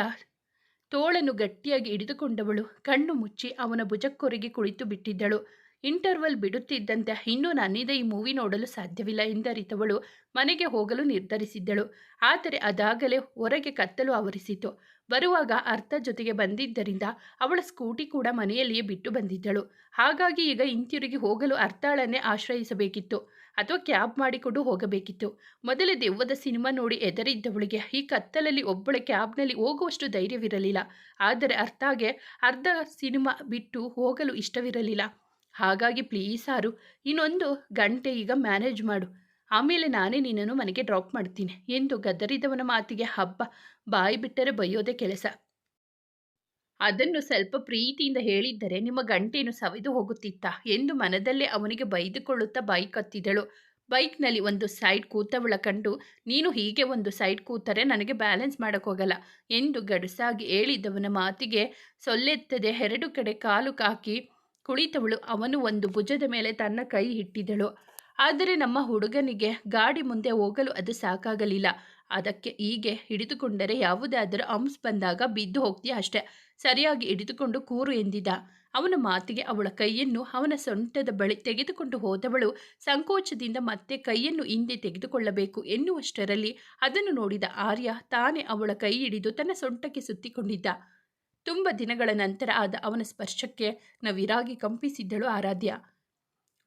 ತೋಳನ್ನು ಗಟ್ಟಿಯಾಗಿ ಹಿಡಿದುಕೊಂಡವಳು. ಕಣ್ಣು ಮುಚ್ಚಿ ಅವನ ಭುಜಕ್ಕೊರಗಿ ಕುಳಿತು ಬಿಟ್ಟಿದ್ದಳು ಇಂಟರ್ವಲ್ ಬಿಡುತ್ತಿದ್ದಂತೆ ಇನ್ನೂ ನನ್ನಿದೆ ಈ ಮೂವಿ ನೋಡಲು ಸಾಧ್ಯವಿಲ್ಲ ಎಂದರಿತವಳು ಮನೆಗೆ ಹೋಗಲು ನಿರ್ಧರಿಸಿದ್ದಳು. ಆದರೆ ಅದಾಗಲೇ ಹೊರಗೆ ಕತ್ತಲು ಆವರಿಸಿತು. ಬರುವಾಗ ಅರ್ಥ ಜೊತೆಗೆ ಬಂದಿದ್ದರಿಂದ ಅವಳ ಸ್ಕೂಟಿ ಕೂಡ ಮನೆಯಲ್ಲಿಯೇ ಬಿಟ್ಟು ಬಂದಿದ್ದಳು. ಹಾಗಾಗಿ ಈಗ ಹಿಂತಿರುಗಿ ಹೋಗಲು ಅರ್ಥಾಳನ್ನೇ ಆಶ್ರಯಿಸಬೇಕಿತ್ತು ಅಥವಾ ಕ್ಯಾಬ್ ಮಾಡಿಕೊಂಡು ಹೋಗಬೇಕಿತ್ತು. ಮೊದಲೇ ದೆವ್ವದ ಸಿನಿಮಾ ನೋಡಿ ಎದರಿದ್ದವಳಿಗೆ ಈ ಕತ್ತಲಲ್ಲಿ ಒಬ್ಬಳ ಕ್ಯಾಬ್ನಲ್ಲಿ ಹೋಗುವಷ್ಟು ಧೈರ್ಯವಿರಲಿಲ್ಲ. ಆದರೆ ಅರ್ಥಾಗೆ ಅರ್ಧ ಸಿನಿಮಾ ಬಿಟ್ಟು ಹೋಗಲು ಇಷ್ಟವಿರಲಿಲ್ಲ. ಹಾಗಾಗಿ ಪ್ಲೀಸ್ ಸಾರು, ಇನ್ನೊಂದು ಗಂಟೆ ಈಗ ಮ್ಯಾನೇಜ್ ಮಾಡು. ಆಮೇಲೆ ನಾನೇ ನಿನ್ನನ್ನು ಮನೆಗೆ ಡ್ರಾಪ್ ಮಾಡ್ತೀನಿ. ಎಂದು ಗದರಿದವನ ಮಾತಿಗೆ ಹಬ್ಬ, ಬಾಯಿ ಬಿಟ್ಟರೆ ಬೈಯೋದೇ ಕೆಲಸ. ಅದನ್ನು ಸ್ವಲ್ಪ ಪ್ರೀತಿಯಿಂದ ಹೇಳಿದ್ದರೆ ನಿಮ್ಮ ಗಂಟೆಯನ್ನು ಸವಿದು ಹೋಗುತ್ತಿತ್ತ. ಎಂದು ಮನದಲ್ಲೇ ಅವನಿಗೆ ಬೈದುಕೊಳ್ಳುತ್ತಾ ಬೈಕ್ ಹತ್ತಿದಳು ಬೈಕ್ನಲ್ಲಿ ಒಂದು ಸೈಡ್ ಕೂತವಳ ಕಂಡು, ನೀನು ಹೀಗೆ ಒಂದು ಸೈಡ್ ಕೂತರೆ ನನಗೆ ಬ್ಯಾಲೆನ್ಸ್ ಮಾಡೋಕ್ಕೋಗಲ್ಲ ಎಂದು ಗಡಸಾಗಿ ಹೇಳಿದವನ ಮಾತಿಗೆ ಸೊಲ್ಲೆತ್ತದೆ. ಎರಡು ಕಡೆ ಕಾಲು ಕಾಕಿ ಕುಳಿತವಳು. ಅವನು ಒಂದು ಭುಜದ ಮೇಲೆ ತನ್ನ ಕೈ ಇಟ್ಟಿದ್ದಳು. ಆದರೆ ನಮ್ಮ ಹುಡುಗನಿಗೆ ಗಾಡಿ ಮುಂದೆ ಹೋಗಲು ಅದು ಸಾಕಾಗಲಿಲ್ಲ. ಅದಕ್ಕೆ ಹೀಗೆ ಹಿಡಿದುಕೊಂಡರೆ ಯಾವುದಾದರೂ ಅಂಸ್ ಬಂದಾಗ ಬಿದ್ದು ಹೋಗ್ತೀಯ ಅಷ್ಟೇ. ಸರಿಯಾಗಿ ಹಿಡಿದುಕೊಂಡು ಕೂರು ಎಂದಿದ್ದ. ಅವನ ಮಾತಿಗೆ ಅವಳ ಕೈಯನ್ನು ಅವನ ಸೊಂಟದ ಬಳಿ ತೆಗೆದುಕೊಂಡು ಹೋದವಳು ಸಂಕೋಚದಿಂದ ಮತ್ತೆ ಕೈಯನ್ನು ಹಿಂದೆ ತೆಗೆದುಕೊಳ್ಳಬೇಕು ಎನ್ನುವಷ್ಟರಲ್ಲಿ ಅದನ್ನು ನೋಡಿದ ಆರ್ಯ ತಾನೇ ಅವಳ ಕೈ ಹಿಡಿದು ತನ್ನ ಸೊಂಟಕ್ಕೆ ಸುತ್ತಿಕೊಂಡಿದ್ದ. ತುಂಬ ದಿನಗಳ ನಂತರ ಆದ ಅವನ ಸ್ಪರ್ಶಕ್ಕೆ ನವಿರಾಗಿ ಕಂಪಿಸಿದ್ದಳು ಆರಾಧ್ಯ.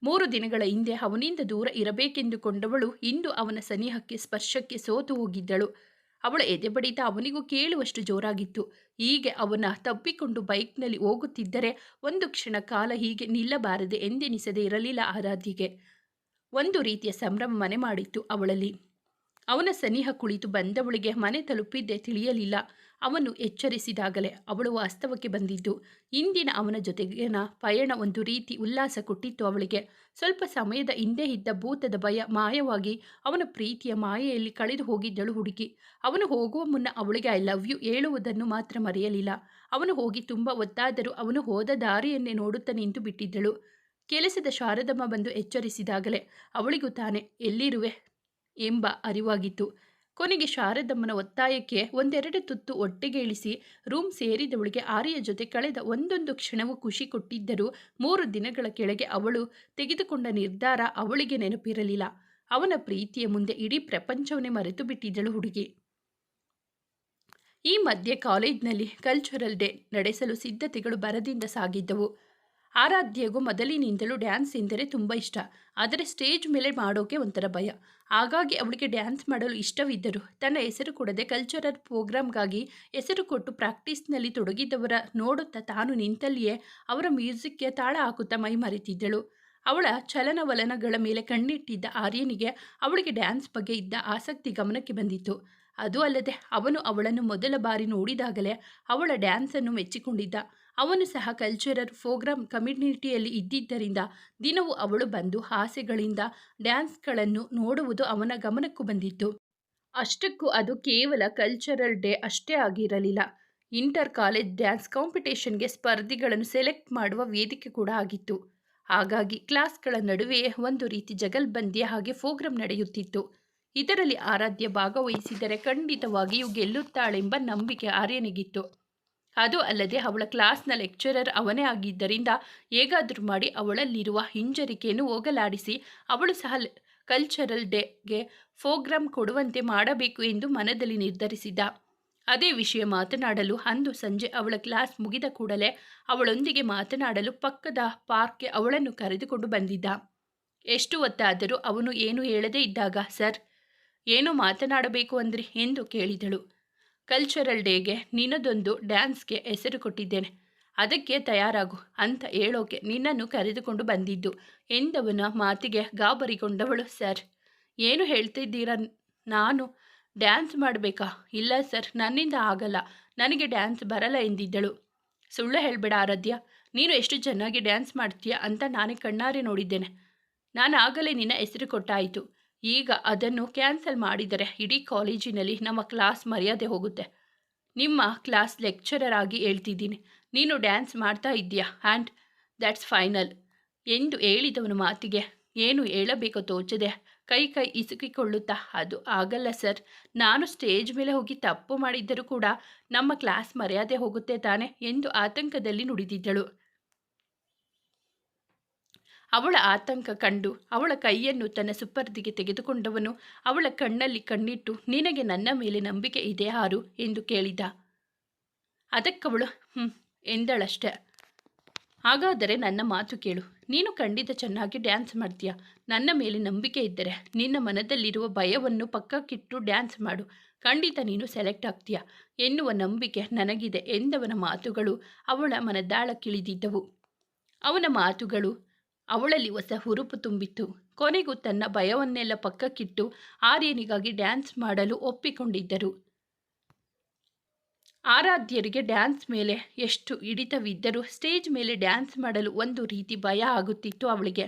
ಮೂರು ದಿನಗಳ ಹಿಂದೆ ಅವನಿಂದ ದೂರ ಇರಬೇಕೆಂದುಕೊಂಡವಳು ಇಂದು ಅವನ ಸನಿಹಕ್ಕೆ ಸ್ಪರ್ಶಕ್ಕೆ ಸೋತು ಹೋಗಿದ್ದಳು. ಅವಳ ಎದೆ ಬಡಿತ ಅವನಿಗೂ ಕೇಳುವಷ್ಟು ಜೋರಾಗಿತ್ತು. ಹೀಗೆ ಅವನ ತಬ್ಬಿಕೊಂಡು ಬೈಕ್ನಲ್ಲಿ ಹೋಗುತ್ತಿದ್ದರೆ ಒಂದು ಕ್ಷಣ ಕಾಲ ಹೀಗೆ ನಿಲ್ಲಬಾರದೆ ಎಂದೆನಿಸದೆ ಇರಲಿಲ್ಲ ಆರಾಧ್ಯಗೆ. ಒಂದು ರೀತಿಯ ಸಂಭ್ರಮ ಮನೆ ಮಾಡಿತ್ತು ಅವಳಲ್ಲಿ. ಅವನ ಸನಿಹ ಕುಳಿತು ಬಂದವಳಿಗೆ ಮನೆ ತಲುಪಿದ್ದೇ ತಿಳಿಯಲಿಲ್ಲ. ಅವನು ಎಚ್ಚರಿಸಿದಾಗಲೇ ಅವಳು ವಾಸ್ತವಕ್ಕೆ ಬಂದಿದ್ದು. ಇಂದಿನ ಅವನ ಜೊತೆಗಿನ ಪಯಣ ಒಂದು ರೀತಿ ಉಲ್ಲಾಸ ಕೊಟ್ಟಿತ್ತು ಅವಳಿಗೆ. ಸ್ವಲ್ಪ ಸಮಯದ ಹಿಂದೆ ಇದ್ದ ಭೂತದ ಭಯ ಮಾಯವಾಗಿ ಅವನ ಪ್ರೀತಿಯ ಮಾಯೆಯಲ್ಲಿ ಕಳೆದು ಹೋಗಿದ್ದಳು ಹುಡುಗಿ. ಅವನು ಹೋಗುವ ಮುನ್ನ ಅವಳಿಗೆ ಐ ಲವ್ ಯು ಹೇಳುವುದನ್ನು ಮಾತ್ರ ಮರೆಯಲಿಲ್ಲ. ಅವನು ಹೋಗಿ ತುಂಬ ಒತ್ತಾದರೂ ಅವನು ಹೋದ ದಾರಿಯನ್ನೇ ನೋಡುತ್ತಾ ನಿಂತು ಬಿಟ್ಟಿದ್ದಳು. ಕೆಲಸದ ಶಾರದಮ್ಮ ಬಂದು ಎಚ್ಚರಿಸಿದಾಗಲೇ ಅವಳಿಗೂ ತಾನೆ, ಎಲ್ಲಿರುವೆ? ಎಂಬ ಅರಿವಾಗಿತ್ತು. ಕೊನೆಗೆ ಶಾರದಮ್ಮನ ಒತ್ತಾಯಕ್ಕೆ ಒಂದೆರಡು ತುತ್ತು ಒಟ್ಟಿಗೆ ಇಳಿಸಿ ರೂಮ್ ಸೇರಿದವಳಿಗೆ ಆರ್ಯ ಜೊತೆ ಕಳೆದ ಒಂದೊಂದು ಕ್ಷಣವೂ ಖುಷಿ ಕೊಟ್ಟಿದ್ದರೂ ಮೂರು ದಿನಗಳ ಕೆಳಗೆ ಅವಳು ತೆಗೆದುಕೊಂಡ ನಿರ್ಧಾರ ಅವಳಿಗೆ ನೆನಪಿರಲಿಲ್ಲ. ಅವನ ಪ್ರೀತಿಯ ಮುಂದೆ ಇಡೀ ಪ್ರಪಂಚವನ್ನೇ ಮರೆತು ಬಿಟ್ಟಿದ್ದಳು ಹುಡುಗಿ. ಈ ಮಧ್ಯೆ ಕಾಲೇಜ್ನಲ್ಲಿ ಕಲ್ಚರಲ್ ಡೇ ನಡೆಸಲು ಸಿದ್ಧತೆಗಳು ಬರದಿಂದ ಸಾಗಿದ್ದವು. ಆರಾಧ್ಯಗೂ ಮೊದಲಿನಿಂದಲೂ ಡ್ಯಾನ್ಸ್ ಎಂದರೆ ತುಂಬ ಇಷ್ಟ. ಆದರೆ ಸ್ಟೇಜ್ ಮೇಲೆ ಮಾಡೋಕೆ ಒಂಥರ ಭಯ. ಹಾಗಾಗಿ ಅವಳಿಗೆ ಡ್ಯಾನ್ಸ್ ಮಾಡಲು ಇಷ್ಟವಿದ್ದರು ತನ್ನ ಹೆಸರು ಕೊಡದೆ ಕಲ್ಚರಲ್ ಪ್ರೋಗ್ರಾಮ್ಗಾಗಿ ಹೆಸರು ಕೊಟ್ಟು ಪ್ರಾಕ್ಟೀಸ್ನಲ್ಲಿ ತೊಡಗಿದ್ದವರ ನೋಡುತ್ತಾ ತಾನು ನಿಂತಲ್ಲಿಯೇ ಅವರ ಮ್ಯೂಸಿಕ್ಗೆ ತಾಳ ಹಾಕುತ್ತಾ ಮೈ ಮರೆತಿದ್ದಳು. ಅವಳ ಚಲನವಲನಗಳ ಮೇಲೆ ಕಣ್ಣಿಟ್ಟಿದ್ದ ಆರ್ಯನಿಗೆ ಅವಳಿಗೆ ಡ್ಯಾನ್ಸ್ ಬಗ್ಗೆ ಇದ್ದ ಆಸಕ್ತಿ ಗಮನಕ್ಕೆ ಬಂದಿತ್ತು. ಅದು ಅಲ್ಲದೆ ಅವನು ಅವಳನ್ನು ಮೊದಲ ಬಾರಿ ನೋಡಿದಾಗಲೇ ಅವಳ ಡ್ಯಾನ್ಸನ್ನು ಮೆಚ್ಚಿಕೊಂಡಿದ್ದ. ಅವನು ಸಹ ಕಲ್ಚರಲ್ ಪ್ರೋಗ್ರಾಮ್ ಕಮ್ಯುನಿಟಿಯಲ್ಲಿ ಇದ್ದಿದ್ದರಿಂದ ದಿನವೂ ಅವಳು ಬಂದು ಹಾಸ್ಯಗಳಿಂದ ಡ್ಯಾನ್ಸ್ಗಳನ್ನು ನೋಡುವುದು ಅವನ ಗಮನಕ್ಕೂ ಬಂದಿತ್ತು. ಅಷ್ಟಕ್ಕೂ ಅದು ಕೇವಲ ಕಲ್ಚರಲ್ ಡೇ ಅಷ್ಟೇ ಆಗಿರಲಿಲ್ಲ. ಇಂಟರ್ ಕಾಲೇಜ್ ಡ್ಯಾನ್ಸ್ ಕಾಂಪಿಟೇಷನ್ಗೆ ಸ್ಪರ್ಧಿಗಳನ್ನು ಸೆಲೆಕ್ಟ್ ಮಾಡುವ ವೇದಿಕೆ ಕೂಡ ಆಗಿತ್ತು. ಹಾಗಾಗಿ ಕ್ಲಾಸ್ಗಳ ನಡುವೆಯೇ ಒಂದು ರೀತಿ ಜಗಲ್ಬಂದಿಯ ಹಾಗೆ ಪ್ರೋಗ್ರಾಂ ನಡೆಯುತ್ತಿತ್ತು. ಇದರಲ್ಲಿ ಆರಾಧ್ಯ ಭಾಗವಹಿಸಿದರೆ ಖಂಡಿತವಾಗಿಯೂ ಗೆಲ್ಲುತ್ತಾಳೆಂಬ ನಂಬಿಕೆ ಆರ್ಯನಿಗಿತ್ತು. ಅದು ಅಲ್ಲದೆ ಅವಳ ಕ್ಲಾಸ್ನ ಲೆಕ್ಚರರ್ ಅವನೇ ಆಗಿದ್ದರಿಂದ ಹೇಗಾದರೂ ಮಾಡಿ ಅವಳಲ್ಲಿರುವ ಹಿಂಜರಿಕೆಯನ್ನು ಹೋಗಲಾಡಿಸಿ, ಅವಳು ಸಹ ಕಲ್ಚರಲ್ ಡೇಗೆ ಪ್ರೋಗ್ರಾಂ ಕೊಡುವಂತೆ ಮಾಡಬೇಕು ಎಂದು ಮನದಲ್ಲಿ ನಿರ್ಧರಿಸಿದ್ದ. ಅದೇ ವಿಷಯ ಮಾತನಾಡಲು ಅಂದು ಸಂಜೆ ಅವಳ ಕ್ಲಾಸ್ ಮುಗಿದ ಕೂಡಲೇ ಅವಳೊಂದಿಗೆ ಮಾತನಾಡಲು ಪಕ್ಕದ ಪಾರ್ಕ್ಗೆ ಅವಳನ್ನು ಕರೆದುಕೊಂಡು ಬಂದಿದ್ದ. ಎಷ್ಟು ಹೊತ್ತಾದರೂ ಅವನು ಏನು ಹೇಳದೇ ಇದ್ದಾಗ, ಸರ್, ಏನು ಮಾತನಾಡಬೇಕು ಅಂದ್ರಿ ಎಂದು ಕೇಳಿದಳು. ಕಲ್ಚರಲ್ ಡೇಗೆ ನಿನ್ನದೊಂದು ಡ್ಯಾನ್ಸ್ಗೆ ಹೆಸರು ಕೊಟ್ಟಿದ್ದೇನೆ. ಅದಕ್ಕೆ ತಯಾರಾಗು ಅಂತ ಹೇಳೋಕೆ ನಿನ್ನನ್ನು ಕರೆದುಕೊಂಡು ಬಂದಿದ್ದು. ಎಂದವನ ಮಾತಿಗೆ ಗಾಬರಿಗೊಂಡವಳು ಸರ್ ಏನು ಹೇಳ್ತಿದ್ದೀರಾ ನಾನು? ಡ್ಯಾನ್ಸ್ ಮಾಡಬೇಕಾ? ಇಲ್ಲ ಸರ್ ನನ್ನಿಂದ ಆಗಲ್ಲ. ನನಗೆ ಡ್ಯಾನ್ಸ್ ಬರಲ್ಲ ಎಂದಿದ್ದಳು. ಸುಳ್ಳು ಹೇಳಬೇಡ, ಆರಾಧ್ಯ. ನೀನು ಎಷ್ಟು ಚೆನ್ನಾಗಿ ಡ್ಯಾನ್ಸ್ ಮಾಡ್ತೀಯ ಅಂತ ನಾನೇ ಕಣ್ಣಾರೆ ನೋಡಿದ್ದೇನೆ. ನಾನು ಆಗಲೇ ನಿನ್ನ ಹೆಸರು ಕೊಟ್ಟಾಯಿತು. ಈಗ ಅದನ್ನು ಕ್ಯಾನ್ಸಲ್ ಮಾಡಿದರೆ ಇಡೀ ಕಾಲೇಜಿನಲ್ಲಿ ನಮ್ಮ ಕ್ಲಾಸ್ ಮರ್ಯಾದೆ ಹೋಗುತ್ತೆ. ನಿಮ್ಮ ಕ್ಲಾಸ್ ಲೆಕ್ಚರರ್ ಆಗಿ ಹೇಳ್ತಿದ್ದೀನಿ. ನೀನು ಡ್ಯಾನ್ಸ್ ಮಾಡ್ತಾ ಇದ್ದೀಯಾ? And that's final. ಎಂದು ಹೇಳಿದವನ ಮಾತಿಗೆ, ಏನು ಹೇಳಬೇಕೋ ತೋಚದೆ ಕೈ ಕೈ ಇಸುಕಿಕೊಳ್ಳುತ್ತಾ, ಅದು ಆಗಲ್ಲ ಸರ್. ನಾನು ಸ್ಟೇಜ್ ಮೇಲೆ ಹೋಗಿ ತಪ್ಪು ಮಾಡಿದ್ದರೂ ಕೂಡ ನಮ್ಮ ಕ್ಲಾಸ್ ಮರ್ಯಾದೆ ಹೋಗುತ್ತೆ ತಾನೆ ಎಂದು ಆತಂಕದಲ್ಲಿ ನುಡಿದಿದ್ದಳು. ಅವಳ ಆತಂಕ ಕಂಡು ಅವಳ ಕೈಯನ್ನು ತನ್ನ ಸುಪರ್ದಿಗೆ ತೆಗೆದುಕೊಂಡವನು, ಅವಳ ಕಣ್ಣಲ್ಲಿ ಕಣ್ಣಿಟ್ಟು, ನಿನಗೆ ನನ್ನ ಮೇಲೆ ನಂಬಿಕೆ ಇದೆ ಹಾರು ಎಂದು ಕೇಳಿದ. ಅದಕ್ಕವಳು ಹ್ಞೂ ಎಂದಳಷ್ಟೆ. ಹಾಗಾದರೆ ನನ್ನ ಮಾತು ಕೇಳು. ನೀನು ಖಂಡಿತ ಚೆನ್ನಾಗಿ ಡ್ಯಾನ್ಸ್ ಮಾಡ್ತೀಯ? ನನ್ನ ಮೇಲೆ ನಂಬಿಕೆ ಇದ್ದರೆ ನಿನ್ನ ಮನದಲ್ಲಿರುವ ಭಯವನ್ನು ಪಕ್ಕಕ್ಕಿಟ್ಟು ಡ್ಯಾನ್ಸ್ ಮಾಡು. ಖಂಡಿತ ನೀನು ಸೆಲೆಕ್ಟ್ ಆಗ್ತೀಯ? ಎನ್ನುವ ನಂಬಿಕೆ ನನಗಿದೆ ಎಂದವನ ಮಾತುಗಳು ಅವಳ ಮನದಾಳಕ್ಕಿಳಿದಿದ್ದವು ಅವನ ಮಾತುಗಳು ಅವಳಲ್ಲಿ ಹೊಸ ಹುರುಪು ತುಂಬಿತ್ತು. ಕೊನೆಗೂ ತನ್ನ ಭಯವನ್ನೆಲ್ಲ ಪಕ್ಕಕ್ಕಿಟ್ಟು ಆರ್ಯನಿಗಾಗಿ ಡ್ಯಾನ್ಸ್ ಮಾಡಲು ಒಪ್ಪಿಕೊಂಡಿದ್ದರು. ಆರಾಧ್ಯರಿಗೆ ಡ್ಯಾನ್ಸ್ ಮೇಲೆ ಎಷ್ಟು ಹಿಡಿತವಿದ್ದರೂ ಸ್ಟೇಜ್ ಮೇಲೆ ಡ್ಯಾನ್ಸ್ ಮಾಡಲು ಒಂದು ರೀತಿ ಭಯ ಆಗುತ್ತಿತ್ತು ಅವಳಿಗೆ.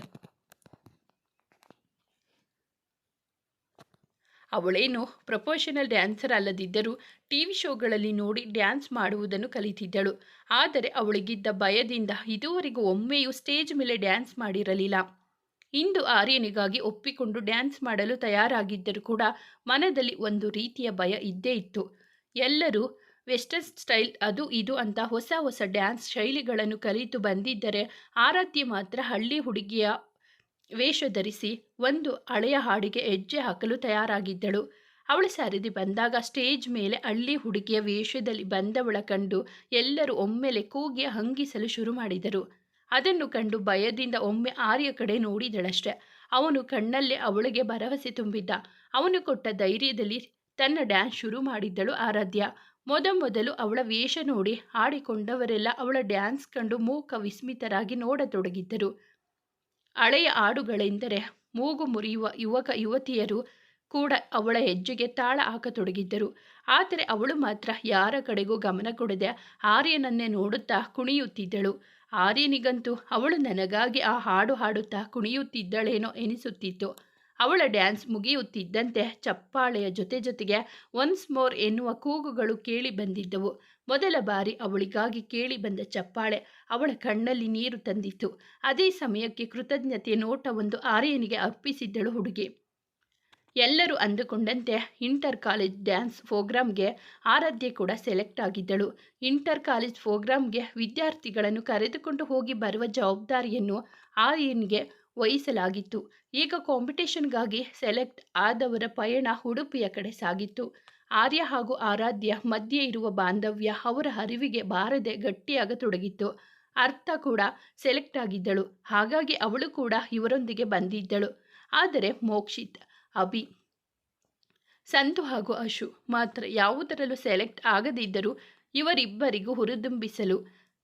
ಅವಳೇನು ಪ್ರೊಫೆಷನಲ್ ಡ್ಯಾನ್ಸರ್ ಅಲ್ಲದಿದ್ದರೂ ಟಿ ವಿ ಶೋಗಳಲ್ಲಿ ನೋಡಿ ಡ್ಯಾನ್ಸ್ ಮಾಡುವುದನ್ನು ಕಲಿತಿದ್ದಳು. ಆದರೆ ಅವಳಿಗಿದ್ದ ಭಯದಿಂದ ಇದುವರೆಗೂ ಒಮ್ಮೆಯೂ ಸ್ಟೇಜ್ ಮೇಲೆ ಡ್ಯಾನ್ಸ್ ಮಾಡಿರಲಿಲ್ಲ. ಇಂದು ಆರ್ಯನಿಗಾಗಿ ಒಪ್ಪಿಕೊಂಡು ಡ್ಯಾನ್ಸ್ ಮಾಡಲು ತಯಾರಾಗಿದ್ದರೂ ಕೂಡ ಮನದಲ್ಲಿ ಒಂದು ರೀತಿಯ ಭಯ ಇದ್ದೇ ಇತ್ತು. ಎಲ್ಲರೂ ವೆಸ್ಟರ್ನ್ ಸ್ಟೈಲ್ ಅದು ಇದು ಅಂತ ಹೊಸ ಹೊಸ ಡ್ಯಾನ್ಸ್ ಶೈಲಿಗಳನ್ನು ಕಲಿತು ಬಂದಿದ್ದರೆ ಆರಾಧ್ಯ ಮಾತ್ರ ಹಳ್ಳಿ ಹುಡುಗಿಯ ವೇಷ ಧರಿಸಿ ಒಂದು ಹಳೆಯ ಹಾಡಿಗೆ ಹೆಜ್ಜೆ ಹಾಕಲು ತಯಾರಾಗಿದ್ದಳು. ಅವಳು ಸರಿದಿ ಬಂದಾಗ ಸ್ಟೇಜ್ ಮೇಲೆ ಹಳ್ಳಿ ಹುಡುಗಿಯ ವೇಷದಲ್ಲಿ ಬಂದವಳ ಕಂಡು ಎಲ್ಲರೂ ಒಮ್ಮೆಲೆ ಕೂಗಿ ಹಂಗಿಸಲು ಶುರು ಮಾಡಿದರು. ಅದನ್ನು ಕಂಡು ಭಯದಿಂದ ಒಮ್ಮೆ ಆರ್ಯ ಕಡೆ ನೋಡಿದಳಷ್ಟೆ. ಅವನು ಕಣ್ಣಲ್ಲೇ ಅವಳಿಗೆ ಭರವಸೆ ತುಂಬಿದ್ದ. ಅವನು ಕೊಟ್ಟ ಧೈರ್ಯದಲ್ಲಿ ತನ್ನ ಡ್ಯಾನ್ಸ್ ಶುರು ಮಾಡಿದ್ದಳು ಆರಾಧ್ಯ. ಮೊದಮೊದಲು ಅವಳ ವೇಷ ನೋಡಿ ಹಾಡಿಕೊಂಡವರೆಲ್ಲ ಅವಳ ಡ್ಯಾನ್ಸ್ ಕಂಡು ಮೂಕ ವಿಸ್ಮಿತರಾಗಿ ನೋಡತೊಡಗಿದ್ದರು. ಹಳೆಯ ಹಾಡುಗಳೆಂದರೆ ಮೂಗು ಮುರಿಯುವ ಯುವಕ ಯುವತಿಯರು ಕೂಡ ಅವಳ ಹೆಜ್ಜೆಗೆ ತಾಳ ಹಾಕತೊಡಗಿದ್ದರು. ಆದರೆ ಅವಳು ಮಾತ್ರ ಯಾರ ಕಡೆಗೂ ಗಮನ ಕೊಡದೆ ಆರ್ಯನನ್ನೇ ನೋಡುತ್ತಾ ಕುಣಿಯುತ್ತಿದ್ದಳು. ಆರ್ಯನಿಗಂತೂ ಅವಳು ನನಗಾಗಿ ಆ ಹಾಡು ಹಾಡುತ್ತಾ ಕುಣಿಯುತ್ತಿದ್ದಳೇನೋ ಎನಿಸುತ್ತಿತ್ತು. ಅವಳ ಡ್ಯಾನ್ಸ್ ಮುಗಿಯುತ್ತಿದ್ದಂತೆ ಚಪ್ಪಾಳೆಯ ಜೊತೆ ಜೊತೆಗೆ ಒನ್ಸ್ ಮೋರ್ ಎನ್ನುವ ಕೂಗುಗಳು ಕೇಳಿ ಬಂದಿದ್ದವು. ಮೊದಲ ಬಾರಿ ಅವಳಿಗಾಗಿ ಕೇಳಿ ಬಂದ ಚಪ್ಪಾಳೆ ಅವಳ ಕಣ್ಣಲ್ಲಿ ನೀರು ತಂದಿತ್ತು. ಅದೇ ಸಮಯಕ್ಕೆ ಕೃತಜ್ಞತೆ ನೋಟವೊಂದು ಆರ್ಯನಿಗೆ ಅರ್ಪಿಸಿದ್ದಳು ಹುಡುಗಿ. ಎಲ್ಲರೂ ಅಂದುಕೊಂಡಂತೆ ಇಂಟರ್ ಕಾಲೇಜ್ ಡ್ಯಾನ್ಸ್ ಪ್ರೋಗ್ರಾಮ್ಗೆ ಆರಾಧ್ಯ ಕೂಡ ಸೆಲೆಕ್ಟ್ ಆಗಿದ್ದಳು. ಇಂಟರ್ ಕಾಲೇಜ್ ಪ್ರೋಗ್ರಾಮ್ಗೆ ವಿದ್ಯಾರ್ಥಿಗಳನ್ನು ಕರೆದುಕೊಂಡು ಹೋಗಿ ಬರುವ ಜವಾಬ್ದಾರಿಯನ್ನು ಆರ್ಯನ್ಗೆ ವಹಿಸಲಾಗಿತ್ತು. ಈಗ ಕಾಂಪಿಟೇಷನ್ಗಾಗಿ ಸೆಲೆಕ್ಟ್ ಆದವರ ಪಯಣ ಉಡುಪಿಯ ಕಡೆ ಸಾಗಿತ್ತು. ಆರ್ಯ ಹಾಗೂ ಆರಾಧ್ಯ ಮಧ್ಯೆ ಇರುವ ಬಾಂಧವ್ಯ ಅವರ ಅರಿವಿಗೆ ಬಾರದೆ ಗಟ್ಟಿಯಾಗತೊಡಗಿತ್ತು. ಅರ್ಥ ಕೂಡ ಸೆಲೆಕ್ಟ್ ಆಗಿದ್ದಳು. ಹಾಗಾಗಿ ಅವಳು ಕೂಡ ಇವರೊಂದಿಗೆ ಬಂದಿದ್ದಳು. ಆದರೆ ಮೋಕ್ಷಿತ್, ಅಭಿ, ಸಂತು ಹಾಗೂ ಅಶು ಮಾತ್ರ ಯಾವುದರಲ್ಲೂ ಸೆಲೆಕ್ಟ್ ಆಗದಿದ್ದರೂ ಇವರಿಬ್ಬರಿಗೂ ಹುರಿದುಂಬಿಸಲು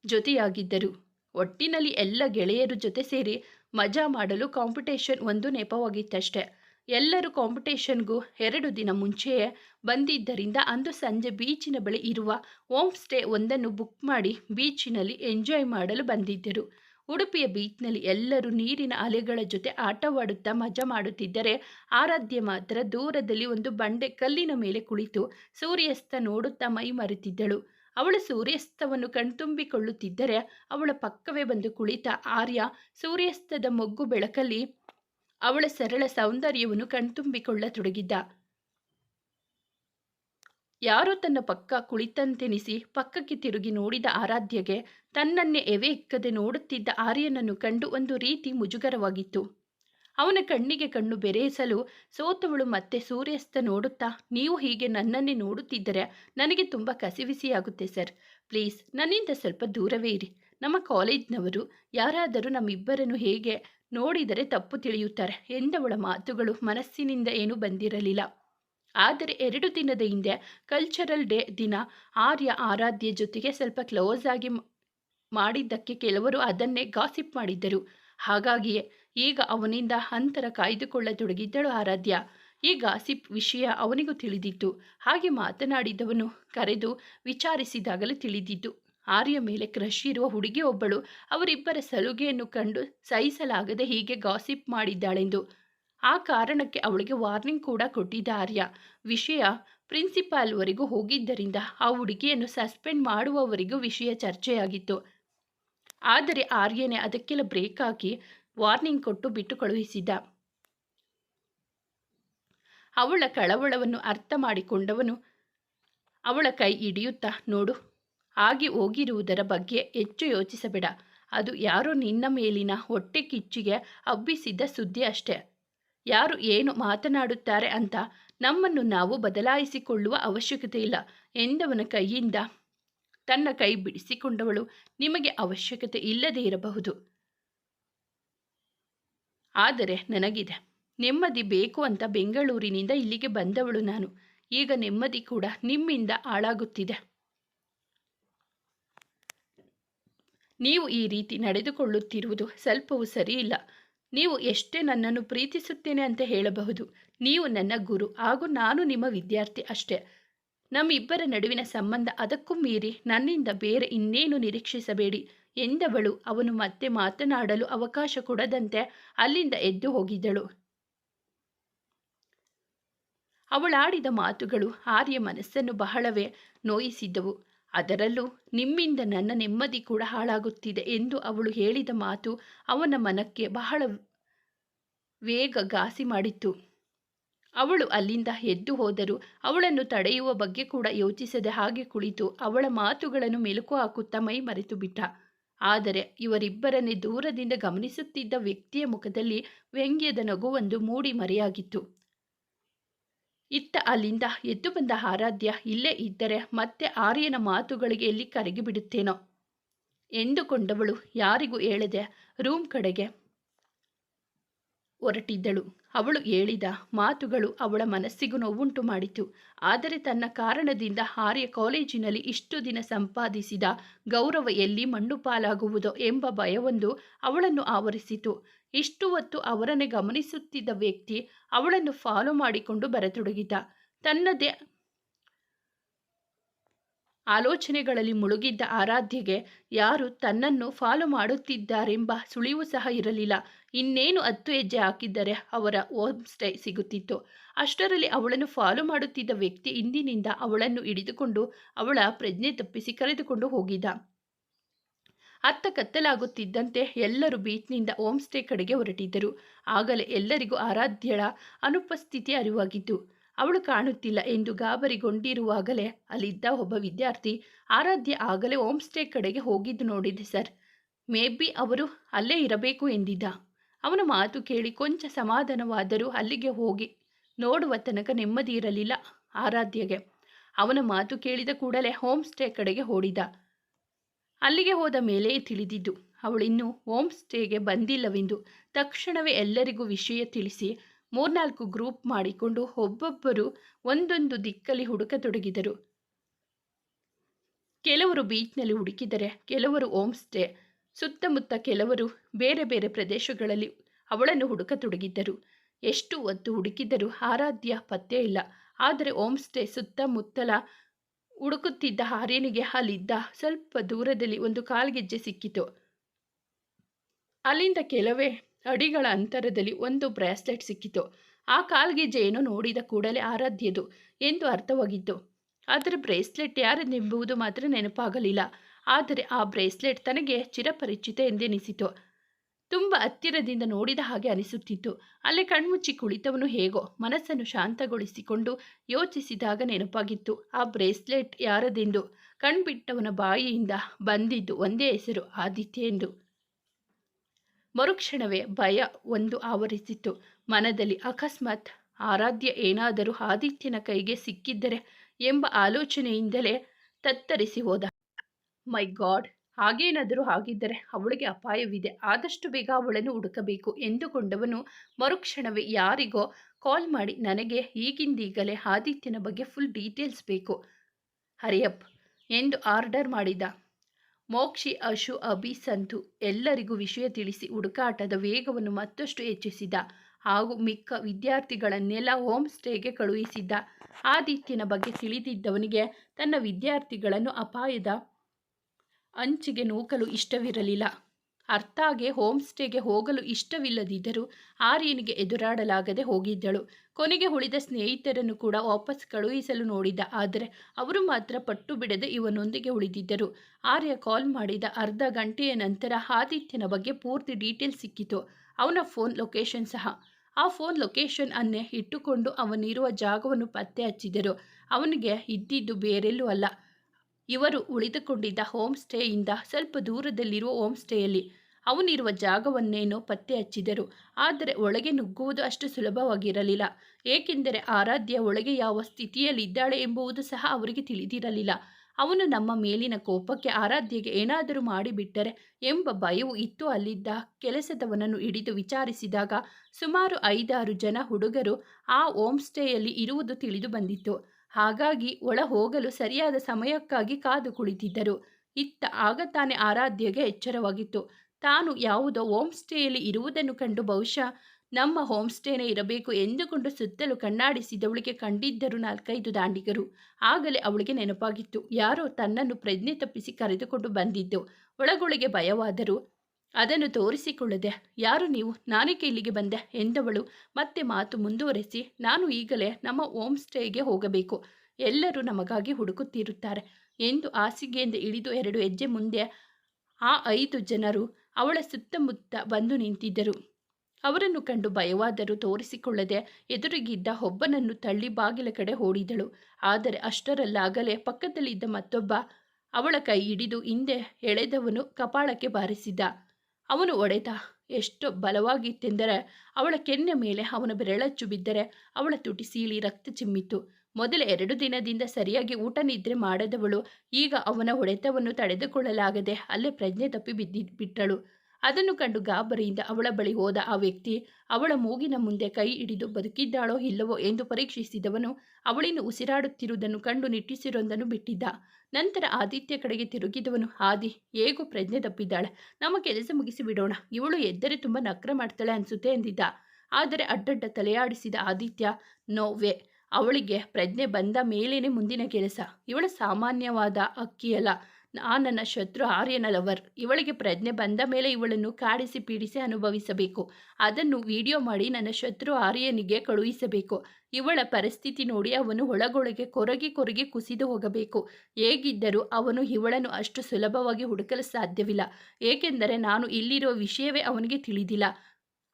ಜೊತೆಯಾಗಿದ್ದರು. ಒಟ್ಟಿನಲ್ಲಿ ಎಲ್ಲ ಗೆಳೆಯರು ಜೊತೆ ಸೇರಿ ಮಜಾ ಮಾಡಲು ಕಾಂಪಿಟೇಷನ್ ಒಂದು ನೆಪವಾಗಿತ್ತಷ್ಟೆ. ಎಲ್ಲರೂ ಕಾಂಪಿಟೇಷನ್ಗೂ ಎರಡು ದಿನ ಮುಂಚೆಯೇ ಬಂದಿದ್ದರಿಂದ ಅಂದು ಸಂಜೆ ಬೀಚಿನ ಬಳಿ ಇರುವ ಹೋಮ್ ಸ್ಟೇ ಒಂದನ್ನು ಬುಕ್ ಮಾಡಿ ಬೀಚಿನಲ್ಲಿ ಎಂಜಾಯ್ ಮಾಡಲು ಬಂದಿದ್ದರು. ಉಡುಪಿಯ ಬೀಚ್ನಲ್ಲಿ ಎಲ್ಲರೂ ನೀರಿನ ಅಲೆಗಳ ಜೊತೆ ಆಟವಾಡುತ್ತಾ ಮಜಾ ಮಾಡುತ್ತಿದ್ದರೆ ಆರಾಧ್ಯ ಮಾತ್ರ ದೂರದಲ್ಲಿ ಒಂದು ಬಂಡೆ ಕಲ್ಲಿನ ಮೇಲೆ ಕುಳಿತು ಸೂರ್ಯಾಸ್ತ ನೋಡುತ್ತಾ ಮೈ ಮರೆತಿದ್ದಳು. ಅವಳು ಸೂರ್ಯಾಸ್ತವನ್ನು ಕಣ್ತುಂಬಿಕೊಳ್ಳುತ್ತಿದ್ದರೆ ಅವಳ ಪಕ್ಕವೇ ಬಂದು ಕುಳಿತ ಆರ್ಯ ಸೂರ್ಯಾಸ್ತದ ಮೊಗ್ಗು ಬೆಳಕಲ್ಲಿ ಅವಳ ಸರಳ ಸೌಂದರ್ಯವನ್ನು ಕಣ್ತುಂಬಿಕೊಳ್ಳತೊಡಗಿದ್ದ. ಯಾರೋ ತನ್ನ ಪಕ್ಕ ಕುಳಿತಂತೆನಿಸಿ ಪಕ್ಕಕ್ಕೆ ತಿರುಗಿ ನೋಡಿದ ಆರಾಧ್ಯಗೆ ತನ್ನನ್ನೇ ಎವೆ ಇಕ್ಕದೆ ನೋಡುತ್ತಿದ್ದ ಆರ್ಯನನ್ನು ಕಂಡು ಒಂದು ರೀತಿ ಮುಜುಗರವಾಗಿತ್ತು. ಅವನ ಕಣ್ಣಿಗೆ ಕಣ್ಣು ಬೆರೆಯಿಸಲು ಸೋತವಳು ಮತ್ತೆ ಸೂರ್ಯಾಸ್ತ ನೋಡುತ್ತಾ, ನೀವು ಹೀಗೆ ನನ್ನನ್ನೇ ನೋಡುತ್ತಿದ್ದರೆ ನನಗೆ ತುಂಬ ಕಸಿವಿಸಿಯಾಗುತ್ತೆ ಸರ್. ಪ್ಲೀಸ್ ನನ್ನಿಂದ ಸ್ವಲ್ಪ ದೂರವೇ ಇರಿ. ನಮ್ಮ ಕಾಲೇಜ್ನವರು ಯಾರಾದರೂ ನಮ್ಮಿಬ್ಬರನ್ನು ಹೇಗೆ ನೋಡಿದರೆ ತಪ್ಪು ತಿಳಿಯುತ್ತಾರೆ ಎಂದವಳ ಮಾತುಗಳು ಮನಸ್ಸಿನಿಂದ ಏನೂ ಬಂದಿರಲಿಲ್ಲ. ಆದರೆ ಎರಡು ದಿನದ ಹಿಂದೆ ಕಲ್ಚರಲ್ ಡೇ ದಿನ ಆರ್ಯ ಆರಾಧ್ಯ ಜೊತೆಗೆ ಸ್ವಲ್ಪ ಕ್ಲೋಸ್ ಆಗಿ ಮಾಡಿದ್ದಕ್ಕೆ ಕೆಲವರು ಅದನ್ನೇ ಗಾಸಿಪ್ ಮಾಡಿದ್ದರು. ಹಾಗಾಗಿಯೇ ಈಗ ಅವನಿಂದ ಅಂತರ ಕಾಯ್ದುಕೊಳ್ಳತೊಡಗಿದ್ದಳು ಆರಾಧ್ಯ. ಈ ಗಾಸಿಪ್ ವಿಷಯ ಅವನಿಗೂ ತಿಳಿದಿತ್ತು. ಹಾಗೆ ಮಾತನಾಡಿದವನು ಕರೆದು ವಿಚಾರಿಸಿದಾಗಲೇ ತಿಳಿದಿದ್ದು ಆರ್ಯ ಮೇಲೆ ಕ್ರಶ್ ಇರುವ ಹುಡುಗಿ ಒಬ್ಬಳು. ಅವರಿಬ್ಬರ ಸಲುಗೆಯನ್ನು ಕಂಡು ಸಹಿಸಲಾಗದೆ ಹೀಗೆ ಗಾಸಿಪ್ ಮಾಡಿದ್ದಾಳೆಂದು. ಆ ಕಾರಣಕ್ಕೆ ಅವಳಿಗೆ ವಾರ್ನಿಂಗ್ ಕೂಡ ಕೊಟ್ಟಿದ್ದ ಆರ್ಯ. ವಿಷಯ ಪ್ರಿನ್ಸಿಪಾಲ್ವರೆಗೂ ಹೋಗಿದ್ದರಿಂದ ಆ ಹುಡುಗಿಯನ್ನು ಸಸ್ಪೆಂಡ್ ಮಾಡುವವರೆಗೂ ವಿಷಯ ಚರ್ಚೆಯಾಗಿತ್ತು. ಆದರೆ ಆರ್ಯನೇ ಅದಕ್ಕೆಲ್ಲ ಬ್ರೇಕ್ ಹಾಕಿ ವಾರ್ನಿಂಗ್ ಕೊಟ್ಟು ಬಿಟ್ಟು ಕಳುಹಿಸಿದ ಅವಳ ಕಳವಳವನ್ನು ಅರ್ಥ ಮಾಡಿಕೊಂಡವನು ಅವಳ ಕೈ ಹಿಡಿಯುತ್ತಾ, ನೋಡು ಆಗಿ ಹೋಗಿರುವುದರ ಬಗ್ಗೆ ಹೆಚ್ಚು ಯೋಚಿಸಬೇಡ. ಅದು ಯಾರೋ ನಿನ್ನ ಮೇಲಿನ ಹೊಟ್ಟೆ ಕಿಚ್ಚಿಗೆ ಹಬ್ಬಿಸಿದ್ದ ಸುದ್ದಿ ಅಷ್ಟೇ. ಯಾರು ಏನು ಮಾತನಾಡುತ್ತಾರೆ ಅಂತ ನಮ್ಮನ್ನು ನಾವು ಬದಲಾಯಿಸಿಕೊಳ್ಳುವ ಅವಶ್ಯಕತೆ ಇಲ್ಲ ಎಂದವನ ಕೈಯಿಂದ ತನ್ನ ಕೈ ಬಿಡಿಸಿಕೊಂಡವಳು ನಿಮಗೆ ಅವಶ್ಯಕತೆ ಇಲ್ಲದೇ ಇರಬಹುದು. ಆದರೆ ನನಗಿದೆ. ನೆಮ್ಮದಿ ಬೇಕು ಅಂತ ಬೆಂಗಳೂರಿನಿಂದ ಇಲ್ಲಿಗೆ ಬಂದವಳು ನಾನು. ಈಗ ನೆಮ್ಮದಿ ಕೂಡ ನಿಮ್ಮಿಂದ ಹಾಳಾಗುತ್ತಿದೆ. ನೀವು ಈ ರೀತಿ ನಡೆದುಕೊಳ್ಳುತ್ತಿರುವುದು ಸ್ವಲ್ಪವೂ ಸರಿಯಿಲ್ಲ. ನೀವು ಎಷ್ಟೇ ನನ್ನನ್ನು ಪ್ರೀತಿಸುತ್ತೇನೆ ಅಂತ ಹೇಳಬಹುದು. ನೀವು ನನ್ನ ಗುರು ಹಾಗೂ ನಾನು ನಿಮ್ಮ ವಿದ್ಯಾರ್ಥಿ ಅಷ್ಟೇ. ನಮ್ಮಿಬ್ಬರ ನಡುವಿನ ಸಂಬಂಧ ಅದಕ್ಕೂ ಮೀರಿ ನನ್ನಿಂದ ಬೇರೆ ಇನ್ನೇನು ನಿರೀಕ್ಷಿಸಬೇಡಿ ಎಂದವಳು ಅವನು ಮತ್ತೆ ಮಾತನಾಡಲು ಅವಕಾಶ ಕೊಡದಂತೆ ಅಲ್ಲಿಂದ ಎದ್ದು ಹೋಗಿದ್ದಳು. ಅವಳಾಡಿದ ಮಾತುಗಳು ಆರ್ಯ ಮನಸ್ಸನ್ನು ಬಹಳವೇ ನೋಯಿಸಿದ್ದವು. ಅದರಲ್ಲೂ ನಿಮ್ಮಿಂದ ನನ್ನ ನೆಮ್ಮದಿ ಕೂಡ ಹಾಳಾಗುತ್ತಿದೆ ಎಂದು ಅವಳು ಹೇಳಿದ ಮಾತು ಅವನ ಮನಕ್ಕೆ ಬಹಳ ವೇಗ ಘಾಸಿ ಮಾಡಿತ್ತು. ಅವಳು ಅಲ್ಲಿಂದ ಎದ್ದು ಹೋದರೂ ಅವಳನ್ನು ತಡೆಯುವ ಬಗ್ಗೆ ಕೂಡ ಯೋಚಿಸದೆ ಹಾಗೆ ಕುಳಿತು ಅವಳ ಮಾತುಗಳನ್ನು ಮೆಲುಕು ಹಾಕುತ್ತಾ ಮೈ ಮರೆತು ಬಿಟ್ಟ. ಆದರೆ ಇವರಿಬ್ಬರನ್ನೇ ದೂರದಿಂದ ಗಮನಿಸುತ್ತಿದ್ದ ವ್ಯಕ್ತಿಯ ಮುಖದಲ್ಲಿ ವ್ಯಂಗ್ಯದ ನಗುವೊಂದು ಮೂಡಿ ಮರೆಯಾಗಿತ್ತು. ಇತ್ತ ಅಲ್ಲಿಂದ ಎದ್ದು ಬಂದ ಆರಾಧ್ಯ ಇಲ್ಲೇ ಇದ್ದರೆ ಮತ್ತೆ ಆರ್ಯನ ಮಾತುಗಳಿಗೆ ಎಲ್ಲಿ ಕರಗಿ ಬಿಡುತ್ತೇನೋ? ಎಂದುಕೊಂಡವಳು ಯಾರಿಗೂ ಹೇಳದೆ ರೂಮ್ ಕಡೆಗೆ ಹೊರಟಿದ್ದಳು. ಅವಳು ಹೇಳಿದ ಮಾತುಗಳು ಅವಳ ಮನಸ್ಸಿಗೂ ನೋವುಂಟು ಮಾಡಿತು. ಆದರೆ ತನ್ನ ಕಾರಣದಿಂದ ಆರ್ಯ ಕಾಲೇಜಿನಲ್ಲಿ ಇಷ್ಟು ದಿನ ಸಂಪಾದಿಸಿದ ಗೌರವ ಎಲ್ಲಿ ಮಣ್ಣುಪಾಲಾಗುವುದೋ ಎಂಬ ಭಯವೊಂದು ಅವಳನ್ನು ಆವರಿಸಿತು. ಇಷ್ಟು ಹೊತ್ತು ಅವರನ್ನೇ ಗಮನಿಸುತ್ತಿದ್ದ ವ್ಯಕ್ತಿ ಅವಳನ್ನು ಫಾಲೋ ಮಾಡಿಕೊಂಡು ಬರತೊಡಗಿದ. ತನ್ನದೇ ಆಲೋಚನೆಗಳಲ್ಲಿ ಮುಳುಗಿದ್ದ ಆರಾಧ್ಯಗೆ ಯಾರು ತನ್ನನ್ನು ಫಾಲೋ ಮಾಡುತ್ತಿದ್ದಾರೆಂಬ ಸುಳಿವು ಸಹ ಇರಲಿಲ್ಲ. ಇನ್ನೇನು ಹತ್ತು ಹೆಜ್ಜೆ ಹಾಕಿದ್ದರೆ ಅವರ ಹೋಮ್ ಸ್ಟೇ ಸಿಗುತ್ತಿತ್ತು. ಅಷ್ಟರಲ್ಲಿ ಅವಳನ್ನು ಫಾಲೋ ಮಾಡುತ್ತಿದ್ದ ವ್ಯಕ್ತಿ ಇಂದಿನಿಂದ ಅವಳನ್ನು ಹಿಡಿದುಕೊಂಡು ಅವಳ ಪ್ರಜ್ಞೆ ತಪ್ಪಿಸಿ ಕರೆದುಕೊಂಡು ಹೋಗಿದ್ದ. ಅತ್ತ ಕತ್ತಲಾಗುತ್ತಿದ್ದಂತೆ ಎಲ್ಲರೂ ಬೀಚ್ನಿಂದ ಹೋಮ್ ಸ್ಟೇ ಕಡೆಗೆ ಹೊರಟಿದ್ದರು. ಆಗಲೇ ಎಲ್ಲರಿಗೂ ಆರಾಧ್ಯಳ ಅನುಪಸ್ಥಿತಿ ಅರಿವಾಗಿದ್ದು ಅವಳು ಕಾಣುತ್ತಿಲ್ಲ ಎಂದು ಗಾಬರಿಗೊಂಡಿರುವಾಗಲೇ ಅಲ್ಲಿದ್ದ ಒಬ್ಬ ವಿದ್ಯಾರ್ಥಿ, ಆರಾಧ್ಯ ಆಗಲೇ ಹೋಮ್ ಸ್ಟೇ ಕಡೆಗೆ ಹೋಗಿದ್ದು ನೋಡಿದೆ ಸರ್. ಮೇ ಬಿ ಅವರು ಅಲ್ಲೇ ಇರಬೇಕು ಎಂದಿದ್ದ. ಅವನ ಮಾತು ಕೇಳಿ ಕೊಂಚ ಸಮಾಧಾನವಾದರೂ ಅಲ್ಲಿಗೆ ಹೋಗಿ ನೋಡುವ ತನಕ ನೆಮ್ಮದಿ ಇರಲಿಲ್ಲ ಆರಾಧ್ಯಗೆ. ಅವನ ಮಾತು ಕೇಳಿದ ಕೂಡಲೇ ಹೋಮ್ ಸ್ಟೇ ಕಡೆಗೆ ಓಡಿದ. ಅಲ್ಲಿಗೆ ಹೋದ ಮೇಲೆ ತಿಳಿದಿದ್ದು ಅವಳಿನ್ನೂ ಹೋಮ್ ಸ್ಟೇಗೆ ಬಂದಿಲ್ಲವೆಂದು ತಕ್ಷಣವೇ ಎಲ್ಲರಿಗೂ ವಿಷಯ ತಿಳಿಸಿ ಮೂರ್ನಾಲ್ಕು ಗ್ರೂಪ್ ಮಾಡಿಕೊಂಡು ಒಬ್ಬೊಬ್ಬರು ಒಂದೊಂದು ದಿಕ್ಕಲ್ಲಿ ಹುಡುಕತೊಡಗಿದರು. ಕೆಲವರು ಬೀಚ್ನಲ್ಲಿ ಹುಡುಕಿದರೆ, ಕೆಲವರು ಹೋಮ್ ಸ್ಟೇ, ಸುತ್ತಮುತ್ತ ಕೆಲವರು ಬೇರೆ ಬೇರೆ ಪ್ರದೇಶಗಳಲ್ಲಿ ಅವಳನ್ನು ಹುಡುಕತೊಡಗಿದ್ದರು. ಎಷ್ಟು ಹೊತ್ತು ಹುಡುಕಿದರೂ ಆರಾಧ್ಯ ಪತ್ತೆ ಇಲ್ಲ. ಆದರೆ ಹೋಮ್ ಸ್ಟೇ ಸುತ್ತಮುತ್ತಲ ಹುಡುಕುತ್ತಿದ್ದ ಆರ್ಯನಿಗೆ ಅಲ್ಲಿದ್ದ ಸ್ವಲ್ಪ ದೂರದಲ್ಲಿ ಒಂದು ಕಾಲ್ಗೆಜ್ಜೆ ಸಿಕ್ಕಿತು. ಅಲ್ಲಿಂದ ಕೆಲವೇ ಅಡಿಗಳ ಅಂತರದಲ್ಲಿ ಒಂದು ಬ್ರೇಸ್ಲೆಟ್ ಸಿಕ್ಕಿತು. ಆ ಕಾಲ್ಗೆಜ್ಜೆಯನ್ನು ನೋಡಿದ ಕೂಡಲೇ ಆರಾಧ್ಯದು ಎಂದು ಅರ್ಥವಾಗಿತ್ತು. ಆದರೆ ಬ್ರೇಸ್ಲೆಟ್ ಯಾರದೆಂಬುದು ಮಾತ್ರ ನೆನಪಾಗಲಿಲ್ಲ. ಆದರೆ ಆ ಬ್ರೇಸ್ಲೆಟ್ ತನಗೆ ಚಿರಪರಿಚಿತ ಎಂದೆನಿಸಿತು. ತುಂಬ ಹತ್ತಿರದಿಂದ ನೋಡಿದ ಹಾಗೆ ಅನಿಸುತ್ತಿತ್ತು. ಅಲ್ಲೇ ಕಣ್ಮುಚ್ಚಿ ಕುಳಿತವನು ಹೇಗೋ ಮನಸ್ಸನ್ನು ಶಾಂತಗೊಳಿಸಿಕೊಂಡು ಯೋಚಿಸಿದಾಗ ನೆನಪಾಗಿತ್ತು. ಆ ಬ್ರೇಸ್ಲೆಟ್ ಯಾರದೆಂದು? ಕಣ್ಬಿಟ್ಟವನ ಬಾಯಿಯಿಂದ ಬಂದಿದ್ದು ಒಂದೇ ಹೆಸರು, ಆದಿತ್ಯ ಎಂದು. ಮರುಕ್ಷಣವೇ ಭಯ ಒಂದು ಆವರಿಸಿತ್ತು. ಮನದಲ್ಲಿ ಅಕಸ್ಮಾತ್ ಆರಾಧ್ಯ ಏನಾದರೂ ಆದಿತ್ಯನ ಕೈಗೆ ಸಿಕ್ಕಿದ್ದರೆ ಎಂಬ ಆಲೋಚನೆಯಿಂದಲೇ ತತ್ತರಿಸಿ ಹೋದ. ಮೈ ಗಾಡ್ ಹಾಗೇನಾದರೂ ಆಗಿದ್ದರೆ ಅವಳಿಗೆ ಅಪಾಯವಿದೆ. ಆದಷ್ಟು ಬೇಗ ಅವಳನ್ನು ಹುಡುಕಬೇಕು ಎಂದುಕೊಂಡವನು ಮರುಕ್ಷಣವೇ ಯಾರಿಗೋ ಕಾಲ್ ಮಾಡಿ ನನಗೆ ಈಗಿಂದೀಗಲೇ ಆದಿತ್ಯನ ಬಗ್ಗೆ ಫುಲ್ ಡೀಟೇಲ್ಸ್ ಬೇಕು. ಹರಿಯಪ್ ಎಂದು ಆರ್ಡರ್ ಮಾಡಿದ. ಮೋಕ್ಷಿ, ಅಶು, ಅಭಿ, ಸಂತು ಎಲ್ಲರಿಗೂ ವಿಷಯ ತಿಳಿಸಿ ಹುಡುಕಾಟದ ವೇಗವನ್ನು ಮತ್ತಷ್ಟು ಹೆಚ್ಚಿಸಿದ ಹಾಗೂ ಮಿಕ್ಕ ವಿದ್ಯಾರ್ಥಿಗಳನ್ನೆಲ್ಲ ಹೋಮ್ ಸ್ಟೇಗೆ ಕಳುಹಿಸಿದ್ದ. ಆದಿತ್ಯನ ಬಗ್ಗೆ ತಿಳಿದಿದ್ದವನಿಗೆ ತನ್ನ ವಿದ್ಯಾರ್ಥಿಗಳನ್ನು ಅಪಾಯದ ಅಂಚಿಗೆ ನೂಕಲು ಇಷ್ಟವಿರಲಿಲ್ಲ. ಅರ್ಥಾಗೆ ಹೋಮ್ ಸ್ಟೇಗೆ ಹೋಗಲು ಇಷ್ಟವಿಲ್ಲದಿದ್ದರೂ ಆರ್ಯನಿಗೆ ಎದುರಾಡಲಾಗದೆ ಹೋಗಿದ್ದಳು. ಕೊನೆಗೆ ಉಳಿದ ಸ್ನೇಹಿತರನ್ನು ಕೂಡ ವಾಪಸ್ ಕಳುಹಿಸಲು ನೋಡಿದ ಆದರೆ ಅವರು ಮಾತ್ರ ಪಟ್ಟು ಬಿಡದೆ ಇವನೊಂದಿಗೆ ಉಳಿದಿದ್ದರು. ಆರ್ಯ ಕಾಲ್ ಮಾಡಿದ ಅರ್ಧ ಗಂಟೆಯ ನಂತರ ಆದಿತ್ಯನ ಬಗ್ಗೆ ಪೂರ್ತಿ ಡೀಟೇಲ್ ಸಿಕ್ಕಿತು. ಅವನ ಫೋನ್ ಲೊಕೇಶನ್ ಸಹ. ಆ ಫೋನ್ ಲೊಕೇಶನ್ ಅನ್ನೇ ಇಟ್ಟುಕೊಂಡು ಅವನಿರುವ ಜಾಗವನ್ನು ಪತ್ತೆ ಹಚ್ಚಿದರು. ಅವನಿಗೆ ಇದ್ದಿದ್ದು ಬೇರೆಲ್ಲೂ ಅಲ್ಲ. ಇವರು ಉಳಿದುಕೊಂಡಿದ್ದ ಹೋಮ್ ಸ್ಟೇಯಿಂದ ಸ್ವಲ್ಪ ದೂರದಲ್ಲಿರುವ ಹೋಮ್ ಸ್ಟೇಯಲ್ಲಿ ಅವನಿರುವ ಜಾಗವನ್ನೇನೋ ಪತ್ತೆ ಹಚ್ಚಿದರು. ಆದರೆ ಒಳಗೆ ನುಗ್ಗುವುದು ಅಷ್ಟು ಸುಲಭವಾಗಿರಲಿಲ್ಲ. ಏಕೆಂದರೆ ಆರಾಧ್ಯ ಒಳಗೆ ಯಾವ ಸ್ಥಿತಿಯಲ್ಲಿದ್ದಾಳೆ ಎಂಬುವುದು ಸಹ ಅವರಿಗೆ ತಿಳಿದಿರಲಿಲ್ಲ. ಅವನು ನಮ್ಮ ಮೇಲಿನ ಕೋಪಕ್ಕೆ ಆರಾಧ್ಯಗೆ ಏನಾದರೂ ಮಾಡಿಬಿಟ್ಟರೆ ಎಂಬ ಭಯವು ಇತ್ತು ಅಲ್ಲಿದ್ದ ಕೆಲಸದವನನ್ನು ಹಿಡಿದು ವಿಚಾರಿಸಿದಾಗ ಸುಮಾರು ಐದಾರು ಜನ ಹುಡುಗರು ಆ ಹೋಮ್ ಸ್ಟೇಯಲ್ಲಿ ಇರುವುದು ತಿಳಿದು ಬಂದಿತ್ತು. ಹಾಗಾಗಿ ಒಳ ಹೋಗಲು ಸರಿಯಾದ ಸಮಯಕ್ಕಾಗಿ ಕಾದು ಕುಳಿತಿದ್ದರು. ಇತ್ತ ಆಗ ತಾನೇ ಆರಾಧ್ಯಗೆ ಎಚ್ಚರವಾಗಿತ್ತು. ತಾನು ಯಾವುದೋ ಹೋಮ್ ಸ್ಟೇಯಲ್ಲಿ ಇರುವುದನ್ನು ಕಂಡು ಬಹುಶಃ ನಮ್ಮ ಹೋಮ್ ಸ್ಟೇನೇ ಇರಬೇಕು ಎಂದುಕೊಂಡು ಸುತ್ತಲೂ ಕಣ್ಣಾಡಿಸಿದವಳಿಗೆ ಕಂಡಿದ್ದರು ನಾಲ್ಕೈದು ದಾಂಡಿಗರು. ಆಗಲೇ ಅವಳಿಗೆ ನೆನಪಾಗಿತ್ತು. ಯಾರೋ ತನ್ನನ್ನು ಪ್ರಜ್ಞೆ ತಪ್ಪಿಸಿ ಕರೆದುಕೊಂಡು ಬಂದಿದ್ದು. ಒಳಗೊಳಗೆ ಭಯವಾದರೂ. ಅದನ್ನು ತೋರಿಸಿಕೊಳ್ಳದೆ, ಯಾರು ನೀವು? ನಾನೇಕೆ ಇಲ್ಲಿಗೆ ಬಂದೆ ಎಂದವಳು. ಮತ್ತೆ ಮಾತು ಮುಂದುವರೆಸಿ, ನಾನು ಈಗಲೇ ನಮ್ಮ ಹೋಮ್ ಸ್ಟೇಗೆ ಹೋಗಬೇಕು. ಎಲ್ಲರೂ ನಮಗಾಗಿ ಹುಡುಕುತ್ತಿರುತ್ತಾರೆ ಎಂದು ಹಾಸಿಗೆಯಿಂದ ಇಳಿದು ಎರಡು ಹೆಜ್ಜೆ ಮುಂದೆ ಆ ಐದು ಜನರು ಅವಳ ಸುತ್ತಮುತ್ತ ಬಂದು ನಿಂತಿದ್ದರು. ಅವರನ್ನು ಕಂಡು ಭಯವಾದರೂ ತೋರಿಸಿಕೊಳ್ಳದೆ ಎದುರಿಗಿದ್ದ ಒಬ್ಬನನ್ನು ತಳ್ಳಿ ಬಾಗಿಲ ಕಡೆ ಓಡಿದಳು. ಆದರೆ ಅಷ್ಟರಲ್ಲಾಗಲೇ ಪಕ್ಕದಲ್ಲಿದ್ದ ಮತ್ತೊಬ್ಬ ಅವಳ ಕೈ ಹಿಡಿದು ಹಿಂದೆ ಎಳೆದವನು ಕಪಾಳಕ್ಕೆ ಬಾರಿಸಿದ್ದ. ಅವನು ಒಡೆತ. ಎಷ್ಟು ಬಲವಾಗಿತ್ತೆಂದರೆ ಅವಳ ಕೆನ್ನೆ ಮೇಲೆ ಅವನ ಬೆರಳಚ್ಚು ಬಿದ್ದರೆ ಅವಳ ತುಟಿ ಸೀಳಿ ರಕ್ತ ಚಿಮ್ಮಿತು. ಮೊದಲ ಎರಡು ದಿನದಿಂದ ಸರಿಯಾಗಿ ಊಟ ನಿದ್ರೆ ಮಾಡದವಳು. ಈಗ ಅವನ ಹೊಡೆತವನ್ನು ತಡೆದುಕೊಳ್ಳಲಾಗದೆ ಅಲ್ಲೇ ಪ್ರಜ್ಞೆ ತಪ್ಪಿ ಬಿದ್ದಿ ಬಿಟ್ಟಳು. ಅದನ್ನು ಕಂಡು ಗಾಬರಿಯಿಂದ ಅವಳ ಬಳಿ ಹೋದ ಆ ವ್ಯಕ್ತಿ, ಅವಳ ಮೂಗಿನ ಮುಂದೆ ಕೈ ಹಿಡಿದು ಬದುಕಿದ್ದಾಳೋ ಇಲ್ಲವೋ ಎಂದು ಪರೀಕ್ಷಿಸಿದವನು ಅವಳಿನ ಉಸಿರಾಡುತ್ತಿರುವುದನ್ನು ಕಂಡು ನಿಟ್ಟಿಸಿರೊಂದನ್ನು ಬಿಟ್ಟಿದ್ದ. ನಂತರ ಆದಿತ್ಯ ಕಡೆಗೆ ತಿರುಗಿದವನು, ಆದಿ, ಹೇಗೂ ಪ್ರಜ್ಞೆ ತಪ್ಪಿದ್ದಾಳೆ. ನಮ್ಮ ಕೆಲಸ ಮುಗಿಸಿ ಬಿಡೋಣ. ಇವಳು ಎದ್ದರೆ ತುಂಬ ನಕ್ರ ಮಾಡ್ತಾಳೆ ಅನಿಸುತ್ತೆ ಎಂದಿದ್ದ. ಆದರೆ ಅಡ್ಡಡ್ಡ ತಲೆಯಾಡಿಸಿದ ಆದಿತ್ಯ ನೋವೆ ಅವಳಿಗೆ ಪ್ರಜ್ಞೆ ಬಂದ ಮೇಲೇನೆ ಮುಂದಿನ ಕೆಲಸ. ಇವಳ ಸಾಮಾನ್ಯವಾದ ಅಕ್ಕಿಯಲ್ಲ ಆ ನನ್ನ ಶತ್ರು ಆರ್ಯನ ಲವರ್. ಇವಳಿಗೆ ಪ್ರಜ್ಞೆ ಬಂದ ಮೇಲೆ ಇವಳನ್ನು ಕಾಡಿಸಿ ಪೀಡಿಸಿ ಅನುಭವಿಸಬೇಕು. ಅದನ್ನು ವಿಡಿಯೋ ಮಾಡಿ ನನ್ನ ಶತ್ರು ಆರ್ಯನಿಗೆ ಕಳುಹಿಸಬೇಕು. ಇವಳ ಪರಿಸ್ಥಿತಿ ನೋಡಿ ಅವನು ಒಳಗೊಳಗೆ ಕೊರಗಿ ಕೊರಗಿ ಕುಸಿದು ಹೋಗಬೇಕು. ಹೇಗಿದ್ದರೂ ಅವನು ಇವಳನ್ನು ಅಷ್ಟು ಸುಲಭವಾಗಿ ಹುಡುಕಲು ಸಾಧ್ಯವಿಲ್ಲ. ಏಕೆಂದರೆ ನಾನು ಇಲ್ಲಿರುವ ವಿಷಯವೇ ಅವನಿಗೆ ತಿಳಿದಿಲ್ಲ.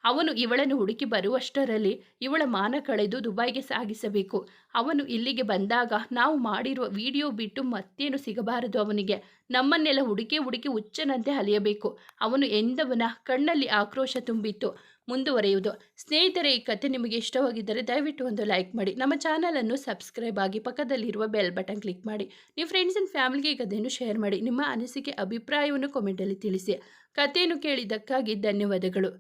ಅವನು ಇವಳನ್ನು ಹುಡುಕಿ ಬರುವಷ್ಟರಲ್ಲಿ ಇವಳ ಮಾನ ಕಳೆದು ದುಬೈಗೆ ಸಾಗಿಸಬೇಕು. ಅವನು ಇಲ್ಲಿಗೆ ಬಂದಾಗ ನಾವು ಮಾಡಿರುವ ವಿಡಿಯೋ ಬಿಟ್ಟು ಮತ್ತೇನು ಸಿಗಬಾರದು ಅವನಿಗೆ. ನಮ್ಮನ್ನೆಲ್ಲ ಹುಡುಕಿ ಹುಡುಕಿ ಹುಚ್ಚನಂತೆ ಅಲಿಯಬೇಕು. ಅವನು ಎಂದವನ ಕಣ್ಣಲ್ಲಿ ಆಕ್ರೋಶ ತುಂಬಿತ್ತು. ಮುಂದುವರೆಯುವುದು. ಸ್ನೇಹಿತರೆ, ಈ ಕತೆ ನಿಮಗೆ ಇಷ್ಟವಾಗಿದ್ದರೆ ದಯವಿಟ್ಟು ಒಂದು ಲೈಕ್ ಮಾಡಿ. ನಮ್ಮ ಚಾನಲನ್ನು ಸಬ್ಸ್ಕ್ರೈಬ್ ಆಗಿ ಪಕ್ಕದಲ್ಲಿರುವ ಬೆಲ್ ಬಟನ್ ಕ್ಲಿಕ್ ಮಾಡಿ. ನಿಮ್ಮ ಫ್ರೆಂಡ್ಸ್ ಆ್ಯಂಡ್ ಫ್ಯಾಮಿಲಿಗೆ ಈ ಕಥೆಯನ್ನು ಶೇರ್ ಮಾಡಿ. ನಿಮ್ಮ ಅನಿಸಿಕೆ, ಅಭಿಪ್ರಾಯವನ್ನು ಕಾಮೆಂಟಲ್ಲಿ ತಿಳಿಸಿ. ಕಥೆಯನ್ನು ಕೇಳಿದ್ದಕ್ಕಾಗಿ ಧನ್ಯವಾದಗಳು.